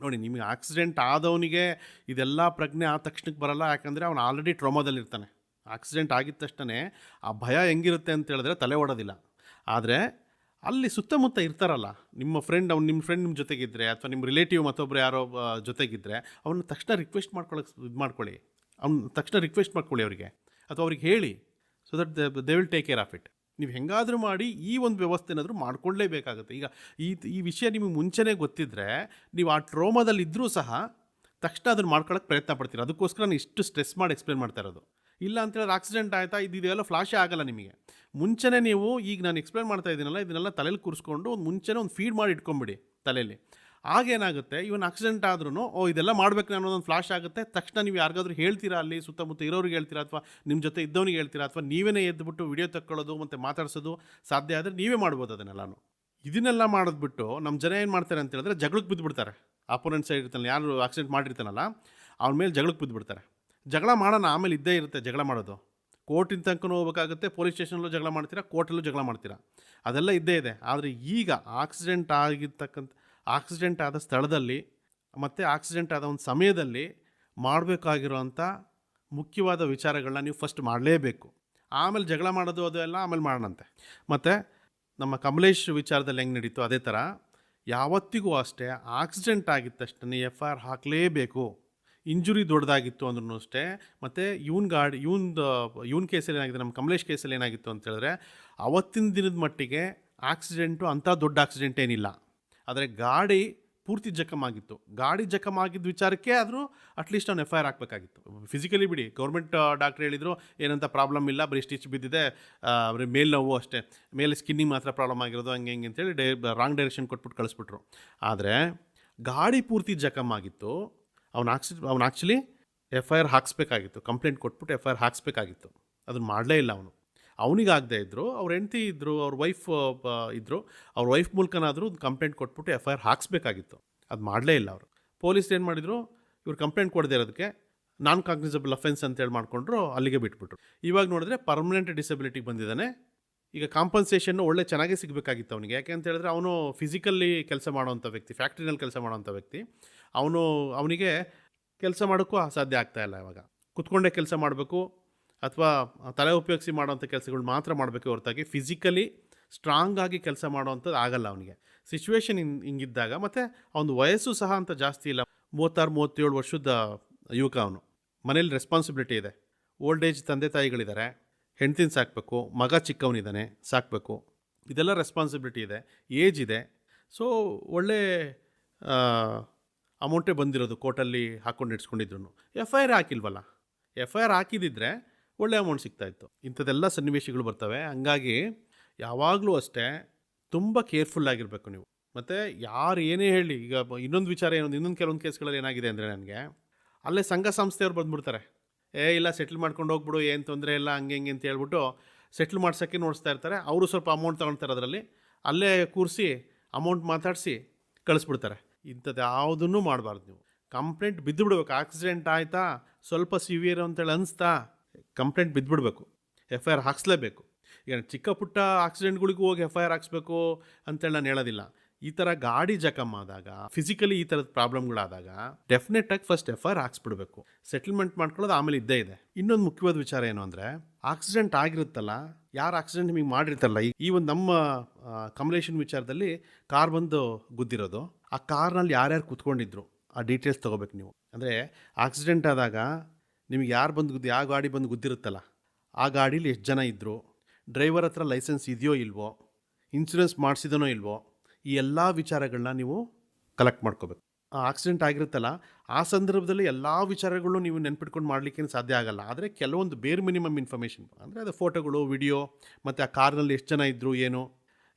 ನೋಡಿ, ನಿಮಗೆ ಆಕ್ಸಿಡೆಂಟ್ ಆದವನಿಗೆ ಇದೆಲ್ಲ ಪ್ರಜ್ಞೆ ಆದ ತಕ್ಷಣಕ್ಕೆ ಬರಲ್ಲ, ಯಾಕಂದರೆ ಅವನು ಆಲ್ರೆಡಿ ಟ್ರೋಮಾದಲ್ಲಿರ್ತಾನೆ ಆಕ್ಸಿಡೆಂಟ್ ಆಗಿದ ತಕ್ಷಣ ಆ ಭಯ ಹೆಂಗಿರುತ್ತೆ ಅಂತ ಹೇಳಿದ್ರೆ ತಲೆ ಓಡೋದಿಲ್ಲ ಆದರೆ ಅಲ್ಲಿ ಸುತ್ತಮುತ್ತ ಇರ್ತಾರಲ್ಲ, ನಿಮ್ಮ ಫ್ರೆಂಡ್ ಅವ್ನು ನಿಮ್ಮ ಫ್ರೆಂಡ್ ನಿಮ್ಮ ಜೊತೆಗಿದ್ದರೆ ಅಥವಾ ನಿಮ್ಮ ರಿಲೇಟಿವ್ ಮತ್ತೊಬ್ಬರು ಯಾರೋ ಜೊತೆಗಿದ್ದರೆ ಅವನ್ನ ತಕ್ಷಣ ರಿಕ್ವೆಸ್ಟ್ ಮಾಡ್ಕೊಳಕ್ಕೆ ಇದು ಮಾಡ್ಕೊಳ್ಳಿ. ಅವ್ನು ತಕ್ಷಣ ರಿಕ್ವೆಸ್ಟ್ ಮಾಡ್ಕೊಳ್ಳಿ ಅವರಿಗೆ. ಅಥವಾ ಅವ್ರಿಗೆ ಹೇಳಿ so that they will take care of it ನೀವು ಹೆಂಗಾದರೂ ಮಾಡಿ ಈ ಒಂದು ವ್ಯವಸ್ಥೆನಾದರೂ ಮಾಡ್ಕೊಳ್ಳೇಬೇಕಾಗುತ್ತೆ. ಈಗ ಈ ಈ ವಿಷಯ ನಿಮಗೆ ಮುಂಚೆನೇ ಗೊತ್ತಿದ್ದರೆ ನೀವು ಆ ಟ್ರೋಮಾದಲ್ಲಿ ಇದ್ದರೂ ಸಹ ತಕ್ಷಣ ಅದನ್ನು ಮಾಡ್ಕೊಳ್ಳೋಕೆ ಪ್ರಯತ್ನ ಪಡ್ತೀರ. ಅದಕ್ಕೋಸ್ಕರ ನಾನು ಇಷ್ಟು ಸ್ಟ್ರೆಸ್ ಮಾಡಿ ಎಕ್ಸ್ಪ್ಲೇನ್ ಮಾಡ್ತಾ ಇರೋದು. ಇಲ್ಲ ಅಂತೇಳಿದ್ರೆ ಆಕ್ಸಿಡೆಂಟ್ ಆಯಿತಾ, ಇದು ಇದೆಲ್ಲ ಫ್ಲಾಶೇ ಆಗಲ್ಲ ನಿಮಗೆ. ಮುಂಚೆನೇ ನೀವು ಈಗ ನಾನು ಎಕ್ಸ್ಪ್ಲೇನ್ ಮಾಡ್ತಾ ಇದ್ದೀನಲ್ಲ, ಇದನ್ನೆಲ್ಲ ತಲೆಯಲ್ಲಿ ಕೂರಿಸ್ಕೊಂಡು ಒಂದು ಮುಂಚೆನೇ ಒಂದು ಫೀಡ್ ಮಾಡಿ ಇಟ್ಕೊಂಬಿಡಿ ತಲೆಯಲ್ಲಿ ಆಗೇನಾಗುತ್ತೆ ಇವನ್ ಆಕ್ಸಿಡೆಂಟ್ ಆದ್ರೂ ಓ, ಇದೆಲ್ಲ ಮಾಡ್ಬೇಕು ಅನ್ನೋದೊಂದು ಫ್ಲಾಶ್ ಆಗುತ್ತೆ. ತಕ್ಷಣ ನೀವು ಯಾರಿಗಾದ್ರೂ ಹೇಳ್ತೀರಾ ಅಲ್ಲಿ, ಸುತ್ತಮುತ್ತ ಇರೋರಿಗೆ ಹೇಳ್ತೀರಾ ಅಥವಾ ನಿಮ್ಮ ಜೊತೆ ಇದ್ದವನಿಗೆ ಹೇಳ್ತೀರಾ ಅಥವಾ ನೀವೇ ಎದ್ದುಬಿಟ್ಟು ವಿಡಿಯೋ ತಕ್ಕೊಳ್ಳೋದು ಮತ್ತು ಮಾತಾಡ್ಸೋದು ಸಾಧ್ಯ ಆದರೆ ನೀವೇ ಮಾಡ್ಬೋದು ಅದನ್ನೆಲ್ಲನೂ. ಇದನ್ನೆಲ್ಲ ಮಾಡಿದ್ಬಿಟ್ಟು ನಮ್ಮ ಜನ ಏನು ಮಾಡ್ತಾರೆ ಅಂತ ಹೇಳಿದ್ರೆ ಜಗಳಕ್ಕೆ ಬಿದ್ದುಬಿಡ್ತಾರೆ ಅಪೋನೆಂಟ್ ಸೈಡ್ ಇರ್ತಾನೆ ಯಾರು ಆಕ್ಸಿಡೆಂಟ್ ಮಾಡಿರ್ತಾನಲ್ಲ ಅವ್ರ ಮೇಲೆ ಜಗಳಕ್ಕೆ ಬಿದ್ದುಬಿಡ್ತಾರೆ ಜಗಳ ಮಾಡೋಣ, ಆಮೇಲೆ ಇದ್ದೇ ಇರುತ್ತೆ ಜಗಳ ಮಾಡೋದು. ಕೋರ್ಟಿನ ತನಕನೂ ಹೋಗ್ಬೇಕಾಗುತ್ತೆ, ಪೊಲೀಸ್ ಸ್ಟೇಷನಲ್ಲೂ ಜಗಳ ಮಾಡ್ತೀರಾ, ಕೋರ್ಟಲ್ಲೂ ಜಗಳ ಮಾಡ್ತೀರಾ. ಅದೆಲ್ಲ ಇದ್ದೇ ಇದೆ. ಆದರೆ ಈಗ ಆಕ್ಸಿಡೆಂಟ್ ಆಗಿರ್ತಕ್ಕಂಥ ಆಕ್ಸಿಡೆಂಟ್ ಆದ ಸ್ಥಳದಲ್ಲಿ ಮತ್ತು ಆಕ್ಸಿಡೆಂಟ್ ಆದ ಒಂದು ಸಮಯದಲ್ಲಿ ಮಾಡಬೇಕಾಗಿರೋಂಥ ಮುಖ್ಯವಾದ ವಿಚಾರಗಳನ್ನ ನೀವು ಫಸ್ಟ್ ಮಾಡಲೇಬೇಕು. ಆಮೇಲೆ ಜಗಳ ಮಾಡೋದು ಅದು ಎಲ್ಲ ಆಮೇಲೆ ಮಾಡೋಣಂತೆ. ಮತ್ತು ನಮ್ಮ ಕಮಲೇಶ್ ವಿಚಾರದಲ್ಲಿ ಹೆಂಗೆ ನಡೀತು ಅದೇ ಥರ ಯಾವತ್ತಿಗೂ ಅಷ್ಟೇ ಆಕ್ಸಿಡೆಂಟ್ ಆಗಿದ್ದ ತಕ್ಷಣ ಎಫ್ ಆರ್ ಹಾಕಲೇಬೇಕು. ಇಂಜುರಿ ದೊಡ್ಡದಾಗಿತ್ತು ಅಂದ್ರೂ ಅಷ್ಟೇ, ಮತ್ತು ಇವನ್ ಗಾಡಿ ಇವನ್ದು ಇವನ್ ಕೇಸಲ್ಲಿ ಏನಾಗಿದೆ, ನಮ್ಮ ಕಮಲೇಶ್ ಕೇಸಲ್ಲಿ ಏನಾಗಿತ್ತು ಅಂತ ಹೇಳಿದ್ರೆ ಅವತ್ತಿನ ದಿನದ ಮಟ್ಟಿಗೆ ಆಕ್ಸಿಡೆಂಟು ಅಂಥ ದೊಡ್ಡ ಆಕ್ಸಿಡೆಂಟ್ ಏನಿಲ್ಲ. ಆದರೆ ಗಾಡಿ ಪೂರ್ತಿ ಜಖಮಾಗಿತ್ತು. ಗಾಡಿ ಜಖಮಾಗಿದ್ದ ವಿಚಾರಕ್ಕೆ ಆದರೂ ಅಟ್ಲೀಸ್ಟ್ ಅವ್ನು ಎಫ್ ಐ ಆರ್ ಹಾಕಬೇಕಾಗಿತ್ತು. ಫಿಸಿಕಲಿ ಬಿಡಿ ಗೌರ್ಮೆಂಟ್ ಡಾಕ್ಟ್ರ್ ಹೇಳಿದರು, ಏನಂತ ಪ್ರಾಬ್ಲಮ್ ಇಲ್ಲ, ಬರೀ ಸ್ಟಿಚ್ ಬಿದ್ದಿದೆ ಬರೀ ಮೇಲ್ ನೋವು ಅಷ್ಟೇ. ಮೇಲೆ ಸ್ಕಿನ್ನಿಗೆ ಮಾತ್ರ ಪ್ರಾಬ್ಲಮ್ ಆಗಿರೋದು, ಹಂಗೆ ಹಿಂಗೆ ಅಂತೇಳಿ ಡೈ ರಾಂಗ್ ಡೈರೆಕ್ಷನ್ ಕೊಟ್ಬಿಟ್ಟು ಕಳಿಸ್ಬಿಟ್ರು. ಆದರೆ ಗಾಡಿ ಪೂರ್ತಿ ಜಖಮಾಗಿತ್ತು, ಅವ್ನು ಆಕ್ಸಿ, ಅವ್ನು ಆ್ಯಕ್ಚುಲಿ ಎಫ್ ಐ ಆರ್ ಹಾಕ್ಸ್ಬೇಕಾಗಿತ್ತು. ಕಂಪ್ಲೇಂಟ್ ಕೊಟ್ಬಿಟ್ಟು ಎಫ್ ಐ ಆರ್ ಹಾಕ್ಸ್ಬೇಕಾಗಿತ್ತು. ಅದನ್ನು ಮಾಡಲೇ ಇಲ್ಲ ಅವನು. ಅವನಿಗಾಗದೇ ಇದ್ದರು ಅವ್ರ ಹೆಂಡತಿ ಇದ್ದರು ಅವ್ರ ವೈಫ್ ಇದ್ದರು ಅವ್ರ ವೈಫ್ ಮೂಲಕನಾದರೂ ಒಂದು ಕಂಪ್ಲೇಂಟ್ ಕೊಟ್ಬಿಟ್ಟು ಎಫ್ ಐ ಆರ್ ಹಾಕ್ಸ್ಬೇಕಾಗಿತ್ತು. ಅದು ಮಾಡಲೇ ಇಲ್ಲ ಅವರು. ಪೊಲೀಸ್ ಏನು ಮಾಡಿದರು, ಇವ್ರು ಕಂಪ್ಲೇಂಟ್ ಕೊಡದೇ ಇರೋದಕ್ಕೆ ನಾನ್ ಕಾಗ್ನಿಸಬಲ್ ಅಫೆನ್ಸ್ ಅಂತೇಳಿ ಮಾಡಿಕೊಂಡ್ರು, ಅಲ್ಲಿಗೆ ಬಿಟ್ಬಿಟ್ರು. ಇವಾಗ ನೋಡಿದ್ರೆ ಪರ್ಮನೆಂಟ್ ಡಿಸಬಿಲಿಟಿಗೆ ಬಂದಿದ್ದಾನೆ. ಈಗ ಕಾಂಪನ್ಸೇಷನ್ ಒಳ್ಳೆ ಚೆನ್ನಾಗೇ ಸಿಗಬೇಕಾಗಿತ್ತು ಅವನಿಗೆ. ಯಾಕೆ ಅಂತ ಹೇಳಿದ್ರೆ ಅವನು ಫಿಸಿಕಲ್ಲಿ ಕೆಲಸ ಮಾಡೋವಂಥ ವ್ಯಕ್ತಿ ಫ್ಯಾಕ್ಟ್ರಿನಲ್ಲಿ ಕೆಲಸ ಮಾಡೋವಂಥ ವ್ಯಕ್ತಿ. ಅವನು, ಅವನಿಗೆ ಕೆಲಸ ಮಾಡೋಕ್ಕೂ ಅಸಾಧ್ಯ ಆಗ್ತಾಯಿಲ್ಲ ಇವಾಗ. ಕುತ್ಕೊಂಡೇ ಕೆಲಸ ಮಾಡಬೇಕು ಅಥವಾ ತಲೆ ಉಪಯೋಗಿಸಿ ಮಾಡೋವಂಥ ಕೆಲಸಗಳು ಮಾತ್ರ ಮಾಡಬೇಕು ಹೊರತಾಗಿ ಫಿಸಿಕಲಿ ಸ್ಟ್ರಾಂಗ್ ಆಗಿ ಕೆಲಸ ಮಾಡೋವಂಥದ್ದು ಆಗಲ್ಲ ಅವನಿಗೆ. ಸಿಚುವೇಶನ್ ಹಿಂಗೆ, ಹಿಂಗಿದ್ದಾಗ ಮತ್ತು ಅವನ ವಯಸ್ಸು ಸಹ ಅಂತ ಜಾಸ್ತಿ ಇಲ್ಲ. ಮೂವತ್ತಾರು, ಮೂವತ್ತೇಳು ವರ್ಷದ ಯುವಕ ಅವನು. ಮನೇಲಿ ರೆಸ್ಪಾನ್ಸಿಬಿಲಿಟಿ ಇದೆ. ಓಲ್ಡ್ ಏಜ್ ತಂದೆ ತಾಯಿಗಳಿದ್ದಾರೆ. ಹೆಂಡ್ತಿನ ಸಾಕಬೇಕು, ಮಗ ಚಿಕ್ಕವನಿದ್ದಾನೆ, ಸಾಕಬೇಕು. ಇದೆಲ್ಲ ರೆಸ್ಪಾನ್ಸಿಬಿಲಿಟಿ ಇದೆ. ಏಜ್ ಇದೆ. ಸೊ ಒಳ್ಳೆ ಅಮೌಂಟೇ ಬಂದಿರೋದು ಕೋರ್ಟಲ್ಲಿ ಹಾಕ್ಕೊಂಡು ಇಟ್ಸ್ಕೊಂಡಿದ್ರು ಎಫ್ ಐ ಆರ್ ಹಾಕಿಲ್ವಲ್ಲ? ಎಫ್ ಐ ಆರ್ ಹಾಕಿದಿದ್ರೆ ಒಳ್ಳೆ ಅಮೌಂಟ್ ಸಿಗ್ತಾಯಿತ್ತು ಇಂಥದ್ದೆಲ್ಲ ಸನ್ನಿವೇಶಗಳು ಬರ್ತವೆ. ಹಂಗಾಗಿ ಯಾವಾಗಲೂ ಅಷ್ಟೇ ತುಂಬ ಕೇರ್ಫುಲ್ ಆಗಿರಬೇಕು ನೀವು. ಮತ್ತು ಯಾರು ಏನೇ ಹೇಳಿ, ಈಗ ಇನ್ನೊಂದು ವಿಚಾರ ಏನೊಂದು, ಇನ್ನೊಂದು ಕೆಲವೊಂದು ಕೇಸ್ಗಳಲ್ಲಿ ಏನಾಗಿದೆ ಅಂದರೆ ನನಗೆ, ಅಲ್ಲೇ ಸಂಘ ಸಂಸ್ಥೆಯವ್ರು ಬಂದ್ಬಿಡ್ತಾರೆ. ಏ, ಇಲ್ಲ ಸೆಟ್ಲ್ ಮಾಡ್ಕೊಂಡು ಹೋಗ್ಬಿಡು, ಏನು ತೊಂದರೆ ಇಲ್ಲ, ಹಂಗೆ, ಹಿಂಗೆ ಅಂತ ಹೇಳ್ಬಿಟ್ಟು ಸೆಟ್ಲ್ ಮಾಡ್ಸೋಕ್ಕೆ ನೋಡಿಸ್ತಾ ಇರ್ತಾರೆ. ಅವರು ಸ್ವಲ್ಪ ಅಮೌಂಟ್ ತೊಗೊಳ್ತಾರೆ ಅದರಲ್ಲಿ ಅಲ್ಲೇ ಕೂರಿಸಿ ಅಮೌಂಟ್ ಮಾತಾಡಿಸಿ ಕಳಿಸ್ಬಿಡ್ತಾರೆ. ಇಂಥದ್ದು ಯಾವುದನ್ನು ಮಾಡಬಾರ್ದು ನೀವು. ಕಂಪ್ಲೇಂಟ್ ಬಿದ್ದು ಬಿಡ್ಬೇಕು ಆಕ್ಸಿಡೆಂಟ್ ಆಯಿತಾ? ಸ್ವಲ್ಪ ಸಿವಿಯರ್ ಅಂತೇಳಿ ಅನಿಸ್ತಾ? ಕಂಪ್ಲೇಂಟ್ ಬಿದ್ದುಬಿಡ್ಬೇಕು ಎಫ್ ಐ ಆರ್ ಹಾಕಿಸ್ಲೇಬೇಕು. ಈಗ ಚಿಕ್ಕ ಪುಟ್ಟ ಆಕ್ಸಿಡೆಂಟ್ಗಳಿಗೂ ಹೋಗಿ ಎಫ್ ಐ ಆರ್ ಹಾಕ್ಸ್ಬೇಕು ಅಂತೇಳಿ ನಾನು ಹೇಳೋದಿಲ್ಲ. ಈ ಥರ ಗಾಡಿ ಜಖಮ್ ಆದಾಗ ಫಿಸಿಕಲಿ ಈ ಥರದ ಪ್ರಾಬ್ಲಮ್ಗಳಾದಾಗ ಡೆಫಿನೆಟಾಗಿ ಫಸ್ಟ್ ಎಫ್ ಐ ಆರ್ ಹಾಕ್ಸ್ಬಿಡ್ಬೇಕು. ಸೆಟಲ್ಮೆಂಟ್ ಮಾಡ್ಕೊಳ್ಳೋದು ಆಮೇಲೆ ಇದ್ದೇ ಇದೆ. ಇನ್ನೊಂದು ಮುಖ್ಯವಾದ ವಿಚಾರ ಏನು ಅಂದರೆ ಆಕ್ಸಿಡೆಂಟ್ ಆಗಿರುತ್ತಲ್ಲ, ಯಾರು ಆಕ್ಸಿಡೆಂಟ್ ನಿಮಗೆ ಮಾಡಿರ್ತಾರಲ್ಲ, ಈ- ಒಂದು ನಮ್ಮ ಕಮಲೇಶನ್ ವಿಚಾರದಲ್ಲಿ ಕಾರ್ ಬಂದು ಗುದ್ದಿರೋದು. ಆ ಕಾರ್ನಲ್ಲಿ ಯಾರ್ಯಾರು ಕೂತ್ಕೊಂಡಿದ್ರು? ಆ ಡೀಟೇಲ್ಸ್ ತೊಗೋಬೇಕು ನೀವು. ಅಂದರೆ ಆಕ್ಸಿಡೆಂಟ್ ಆದಾಗ ನಿಮಗೆ ಯಾರು ಬಂದು ಯಾವ ಗಾಡಿ ಬಂದು ಗುದ್ದಿರುತ್ತಲ್ಲ? ಆ ಗಾಡೀಲಿ ಎಷ್ಟು ಜನ ಇದ್ದರು ಡ್ರೈವರ್ ಹತ್ರ ಲೈಸೆನ್ಸ್ ಇದೆಯೋ ಇಲ್ವೋ? ಇನ್ಸೂರೆನ್ಸ್ ಮಾಡಿಸಿದನೋ ಇಲ್ವೋ? ಈ ಎಲ್ಲ ವಿಚಾರಗಳನ್ನ ನೀವು ಕಲೆಕ್ಟ್ ಮಾಡ್ಕೋಬೇಕು. ಆ ಆಕ್ಸಿಡೆಂಟ್ ಆಗಿರುತ್ತಲ್ಲ, ಆ ಸಂದರ್ಭದಲ್ಲಿ ಎಲ್ಲ ವಿಚಾರಗಳು ನೀವು ನೆನ್ಪಿಟ್ಕೊಂಡು ಮಾಡಲಿಕ್ಕೆ ಸಾಧ್ಯ ಆಗಲ್ಲ. ಆದರೆ ಕೆಲವೊಂದು ಬೇರೆ ಮಿನಿಮಮ್ ಇನ್ಫಾರ್ಮೇಷನ್ ಅಂದರೆ ಅದು ಫೋಟೋಗಳು ವಿಡಿಯೋ ಮತ್ತು ಆ ಕಾರ್ನಲ್ಲಿ ಎಷ್ಟು ಜನ ಇದ್ದರು ಏನು?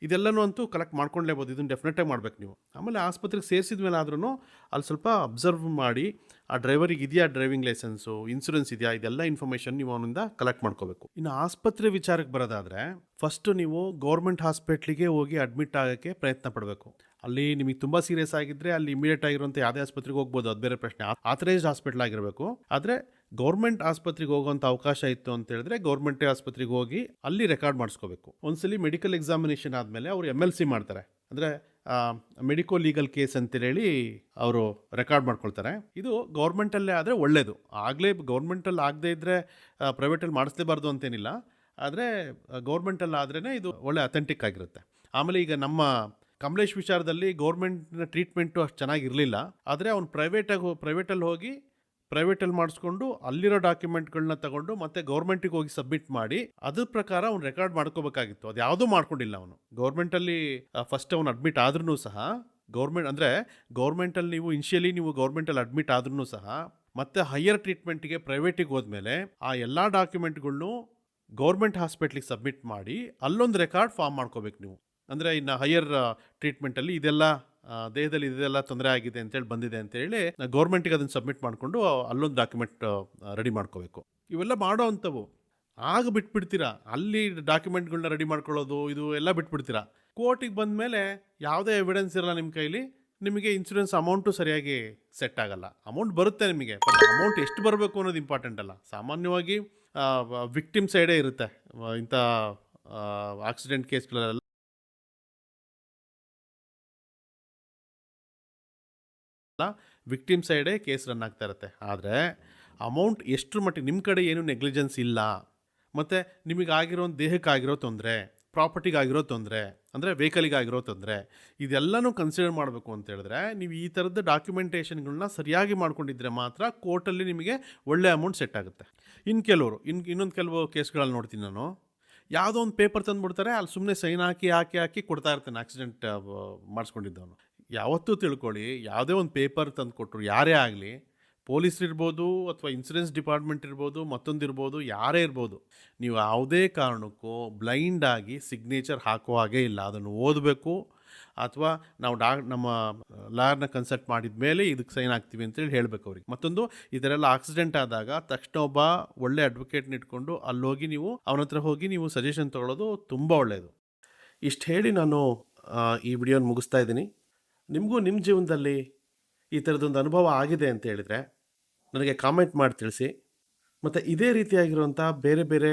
ಇದೆಲ್ಲನೂ ಅಂತೂ ಕಲೆಕ್ಟ್ ಮಾಡ್ಕೊಂಡ್ಲೇಬೋದು. ಇದನ್ನು ಡೆಫಿನೆಟಾಗಿ ಮಾಡ್ಬೇಕು ನೀವು. ಆಮೇಲೆ ಆಸ್ಪತ್ರೆಗೆ ಸೇರಿಸಿದ ಮೇಲೆ ಆದ್ರೂ ಅಲ್ಲಿ ಸ್ವಲ್ಪ ಅಬ್ಸರ್ವ್ ಮಾಡಿ, ಆ ಡ್ರೈವರಿಗೆ ಇದೆಯಾ ಡ್ರೈವಿಂಗ್ ಲೈಸೆನ್ಸು ಇನ್ಸೂರೆನ್ಸ್ ಇದೆಯಾ, ಇದೆಲ್ಲ ಇನ್ಫಾರ್ಮೇಷನ್ ನೀವು ಅವನಿಂದ ಕಲೆಕ್ಟ್ ಮಾಡ್ಕೋಬೇಕು. ಇನ್ನು ಆಸ್ಪತ್ರೆ ವಿಚಾರಕ್ಕೆ ಬರೋದಾದರೆ ಫಸ್ಟು ನೀವು ಗೌರ್ಮೆಂಟ್ ಹಾಸ್ಪಿಟ್ಲಿಗೆ ಹೋಗಿ ಅಡ್ಮಿಟ್ ಆಗೋಕ್ಕೆ ಪ್ರಯತ್ನ ಪಡಬೇಕು. ಅಲ್ಲಿ ನಿಮಗೆ ತುಂಬ ಸೀರಿಯಸ್ ಆಗಿದ್ರೆ ಅಲ್ಲಿ ಇಮಿಡಿಯೇಟ್ ಆಗಿರುವಂಥ ಯಾವುದೇ ಆಸ್ಪತ್ರೆಗೆ ಹೋಗ್ಬೋದು. ಅದು ಬೇರೆ ಪ್ರಶ್ನೆ. ಆಥರೈಸ್ಡ್ ಹಾಸ್ಪಿಟಲ್ ಆಗಿರಬೇಕು. ಆದರೆ ಗೌರ್ಮೆಂಟ್ ಆಸ್ಪತ್ರೆಗೆ ಹೋಗುವಂಥ ಅವಕಾಶ ಇತ್ತು ಅಂತ ಹೇಳಿದ್ರೆ ಗೌರ್ಮೆಂಟ್ ಆಸ್ಪತ್ರೆಗೆ ಹೋಗಿ ಅಲ್ಲಿ ರೆಕಾರ್ಡ್ ಮಾಡಿಸ್ಕೋಬೇಕು. ಒಂದ್ಸಲಿ ಮೆಡಿಕಲ್ ಎಕ್ಸಾಮಿನೇಷನ್ ಆದಮೇಲೆ ಅವರು ಎಂ ಎಲ್ ಸಿ ಮಾಡ್ತಾರೆ. ಅಂದರೆ ಮೆಡಿಕೋ ಲೀಗಲ್ ಕೇಸ್ ಅಂತೇಳಿ ಅವರು ರೆಕಾರ್ಡ್ ಮಾಡ್ಕೊಳ್ತಾರೆ. ಇದು ಗೌರ್ಮೆಂಟಲ್ಲೇ ಆದರೆ ಒಳ್ಳೆಯದು ಆಗಲೇ ಗೌರ್ಮೆಂಟಲ್ಲಿ ಆಗದೇ ಇದ್ದರೆ ಪ್ರೈವೇಟಲ್ಲಿ ಮಾಡಿಸ್ಲೇಬಾರ್ದು ಅಂತೇನಿಲ್ಲ. ಆದರೆ ಗೌರ್ಮೆಂಟಲ್ಲಿ ಆದ್ರೇ ಇದು ಒಳ್ಳೆ ಅಥೆಂಟಿಕ್ ಆಗಿರುತ್ತೆ. ಆಮೇಲೆ ಈಗ ನಮ್ಮ ಕಮಲೇಶ್ ವಿಚಾರದಲ್ಲಿ ಗೌರ್ಮೆಂಟ್ನ ಟ್ರೀಟ್ಮೆಂಟು ಅಷ್ಟು ಚೆನ್ನಾಗಿರಲಿಲ್ಲ. ಆದರೆ ಅವ್ನು ಪ್ರೈವೇಟಾಗಿ ಪ್ರೈವೇಟಲ್ಲಿ ಹೋಗಿ ಪ್ರೈವೇಟಲ್ಲಿ ಮಾಡಿಸ್ಕೊಂಡು ಅಲ್ಲಿರೋ ಡಾಕ್ಯುಮೆಂಟ್ಗಳನ್ನ ತಗೊಂಡು ಮತ್ತೆ ಗೌರ್ಮೆಂಟಿಗೆ ಹೋಗಿ ಸಬ್ಮಿಟ್ ಮಾಡಿ ಅದ್ರ ಪ್ರಕಾರ ಅವ್ನು ರೆಕಾರ್ಡ್ ಮಾಡ್ಕೋಬೇಕಾಗಿತ್ತು. ಅದು ಯಾವುದೂ ಮಾಡ್ಕೊಂಡಿಲ್ಲ ಅವನು. ಗೌರ್ಮೆಂಟಲ್ಲಿ ಫಸ್ಟ್ ಅವ್ನು ಅಡ್ಮಿಟ್ ಆದ್ರೂ ಸಹ ಗೌರ್ಮೆಂಟ್ ಅಂದರೆ ಗೌರ್ಮೆಂಟಲ್ಲಿ ನೀವು ಇನಿಷಿಯಲಿ ನೀವು ಗೌರ್ಮೆಂಟಲ್ಲಿ ಅಡ್ಮಿಟ್ ಆದ್ರೂ ಸಹ ಮತ್ತೆ ಹೈಯರ್ ಟ್ರೀಟ್ಮೆಂಟಿಗೆ ಪ್ರೈವೇಟಿಗೆ ಹೋದ್ಮೇಲೆ ಆ ಎಲ್ಲ ಡಾಕ್ಯುಮೆಂಟ್ಗಳ್ನು ಗೌರ್ಮೆಂಟ್ ಹಾಸ್ಪಿಟ್ಲಿಗೆ ಸಬ್ಮಿಟ್ ಮಾಡಿ ಅಲ್ಲೊಂದು ರೆಕಾರ್ಡ್ ಫಾರ್ಮ್ ಮಾಡ್ಕೋಬೇಕು ನೀವು. ಅಂದರೆ ಇನ್ನು ಹೈಯರ್ ಟ್ರೀಟ್ಮೆಂಟಲ್ಲಿ ಇದೆಲ್ಲ ದೇಹದಲ್ಲಿ ಇದೆಲ್ಲ ತೊಂದರೆ ಆಗಿದೆ ಅಂತೇಳಿ ಬಂದಿದೆ ಅಂತೇಳಿ ಗೌರ್ಮೆಂಟಿಗೆ ಅದನ್ನು ಸಬ್ಮಿಟ್ ಮಾಡಿಕೊಂಡು ಅಲ್ಲೊಂದು ಡಾಕ್ಯುಮೆಂಟ್ ರೆಡಿ ಮಾಡ್ಕೋಬೇಕು. ಇವೆಲ್ಲ ಮಾಡೋ ಅಂಥವು. ಆಗ ಬಿಟ್ಬಿಡ್ತೀರಾ? ಅಲ್ಲಿ ಡಾಕ್ಯುಮೆಂಟ್ಗಳನ್ನ ರೆಡಿ ಮಾಡ್ಕೊಳ್ಳೋದು, ಇದು ಎಲ್ಲ ಬಿಟ್ಬಿಡ್ತೀರಾ? ಕೋರ್ಟಿಗೆ ಬಂದ ಮೇಲೆ ಯಾವುದೇ ಎವಿಡೆನ್ಸ್ ಇರಲ್ಲ ನಿಮ್ಮ ಕೈಲಿ, ನಿಮಗೆ ಇನ್ಸೂರೆನ್ಸ್ ಅಮೌಂಟು ಸರಿಯಾಗಿ ಸೆಟ್ ಆಗಲ್ಲ. ಅಮೌಂಟ್ ಬರುತ್ತೆ ನಿಮಗೆ ಅಮೌಂಟ್ ಎಷ್ಟು ಬರಬೇಕು ಅನ್ನೋದು ಇಂಪಾರ್ಟೆಂಟ್ ಅಲ್ಲ. ಸಾಮಾನ್ಯವಾಗಿ ವಿಕ್ಟಿಮ್ ಸೈಡೇ ಇರುತ್ತೆ. ಇಂಥ ಆಕ್ಸಿಡೆಂಟ್ ಕೇಸ್ಗಳೆಲ್ಲ ವಿಕ್ಟಿಮ್ ಸೈಡೇ ಕೇಸ್ ರನ್ ಆಗ್ತಾ ಇರುತ್ತೆ. ಆದರೆ ಅಮೌಂಟ್ ಎಷ್ಟರ ಮಟ್ಟಿಗೆ ನಿಮ್ಮ ಕಡೆ ಏನು ನೆಗ್ಲಿಜೆನ್ಸ್ ಇಲ್ಲ, ಮತ್ತು ನಿಮಗಾಗಿರೋ ದೇಹಕ್ಕಾಗಿರೋ ತೊಂದರೆ ಪ್ರಾಪರ್ಟಿಗಾಗಿರೋ ತೊಂದರೆ, ಅಂದರೆ ವೆಹಿಕಲಿಗಾಗಿರೋ ತೊಂದರೆ, ಇದೆಲ್ಲನೂ ಕನ್ಸಿಡರ್ ಮಾಡಬೇಕು ಅಂತ ಹೇಳಿದ್ರೆ ನೀವು ಈ ಥರದ ಡಾಕ್ಯುಮೆಂಟೇಷನ್ಗಳನ್ನ ಸರಿಯಾಗಿ ಮಾಡ್ಕೊಂಡಿದ್ರೆ ಮಾತ್ರ ಕೋರ್ಟಲ್ಲಿ ನಿಮಗೆ ಒಳ್ಳೆ ಅಮೌಂಟ್ ಸೆಟ್ ಆಗುತ್ತೆ. ಇನ್ನು ಕೆಲವರು ಇನ್ನು ಇನ್ನೊಂದು ಕೆಲವು ಕೇಸ್ಗಳಲ್ಲಿ ನೋಡ್ತೀನಿ ನಾನು. ಯಾವುದೋ ಒಂದು ಪೇಪರ್ ತಂದುಬಿಡ್ತಾರೆ, ಅಲ್ಲಿ ಸುಮ್ಮನೆ ಸೈನ್ ಹಾಕಿ ಹಾಕಿ ಹಾಕಿ ಕೊಡ್ತಾ ಇರ್ತಾನೆ ಆಕ್ಸಿಡೆಂಟ್ ಮಾಡಿಸ್ಕೊಂಡಿದ್ದವನು. ಯಾವತ್ತೂ ತಿಳ್ಕೊಳ್ಳಿ, ಯಾವುದೇ ಒಂದು ಪೇಪರ್ ತಂದು ಕೊಟ್ಟರು, ಯಾರೇ ಆಗಲಿ, ಪೊಲೀಸ್ ಇರ್ಬೋದು ಅಥವಾ ಇನ್ಸೂರೆನ್ಸ್ ಡಿಪಾರ್ಟ್ಮೆಂಟ್ ಇರ್ಬೋದು, ಮತ್ತೊಂದು ಇರ್ಬೋದು, ಯಾರೇ ಇರ್ಬೋದು, ನೀವು ಯಾವುದೇ ಕಾರಣಕ್ಕೂ ಬ್ಲೈಂಡಾಗಿ ಸಿಗ್ನೇಚರ್ ಹಾಕೋ ಹಾಗೆ ಇಲ್ಲ. ಅದನ್ನು ಓದಬೇಕು ಅಥವಾ ನಾವು ಡಾ ನಮ್ಮ ಲಾಯರ್ನ ಕನ್ಸಲ್ಟ್ ಮಾಡಿದ ಮೇಲೆ ಇದಕ್ಕೆ ಸೈನ್ ಆಗ್ತೀವಿ ಅಂತೇಳಿ ಹೇಳಬೇಕು ಅವ್ರಿಗೆ. ಮತ್ತೊಂದು ಇದರೆಲ್ಲ ಆಕ್ಸಿಡೆಂಟ್ ಆದಾಗ ತಕ್ಷಣ ಒಬ್ಬ ಒಳ್ಳೆ ಅಡ್ವೊಕೇಟ್ನ ಇಟ್ಕೊಂಡು ಅಲ್ಲೋಗಿ ನೀವು, ಅವನ ಹತ್ರ ಹೋಗಿ ನೀವು ಸಜೆಷನ್ ತೊಗೊಳ್ಳೋದು ತುಂಬ ಒಳ್ಳೆಯದು ಇಷ್ಟು ಹೇಳಿ ನಾನು ಈ ವಿಡಿಯೋನ ಮುಗಿಸ್ತಾ ಇದ್ದೀನಿ. ನಿಮಗೂ ನಿಮ್ಮ ಜೀವನದಲ್ಲಿ ಈ ಥರದೊಂದು ಅನುಭವ ಆಗಿದೆ ಅಂತ ಹೇಳಿದರೆ ನನಗೆ ಕಾಮೆಂಟ್ ಮಾಡಿ ತಿಳಿಸಿ. ಮತ್ತು ಇದೇ ರೀತಿಯಾಗಿರುವಂಥ ಬೇರೆ ಬೇರೆ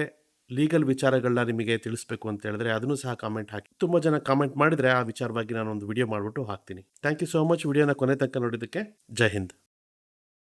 ಲೀಗಲ್ ವಿಚಾರಗಳನ್ನ ನಿಮಗೆ ತಿಳಿಸ್ಬೇಕು ಅಂತ ಹೇಳಿದ್ರೆ ಅದನ್ನು ಸಹ ಕಾಮೆಂಟ್ ಹಾಕಿ. ತುಂಬ ಜನ ಕಾಮೆಂಟ್ ಮಾಡಿದರೆ ಆ ವಿಚಾರವಾಗಿ ನಾನು ಒಂದು ವಿಡಿಯೋ ಮಾಡಿಬಿಟ್ಟು ಹಾಕ್ತೀನಿ. ಥ್ಯಾಂಕ್ ಯು ಸೋ ಮಚ್ ವಿಡಿಯೋನ ಕೊನೆ ತನಕ ನೋಡಿದ್ದಕ್ಕೆ ಜೈ ಹಿಂದ್.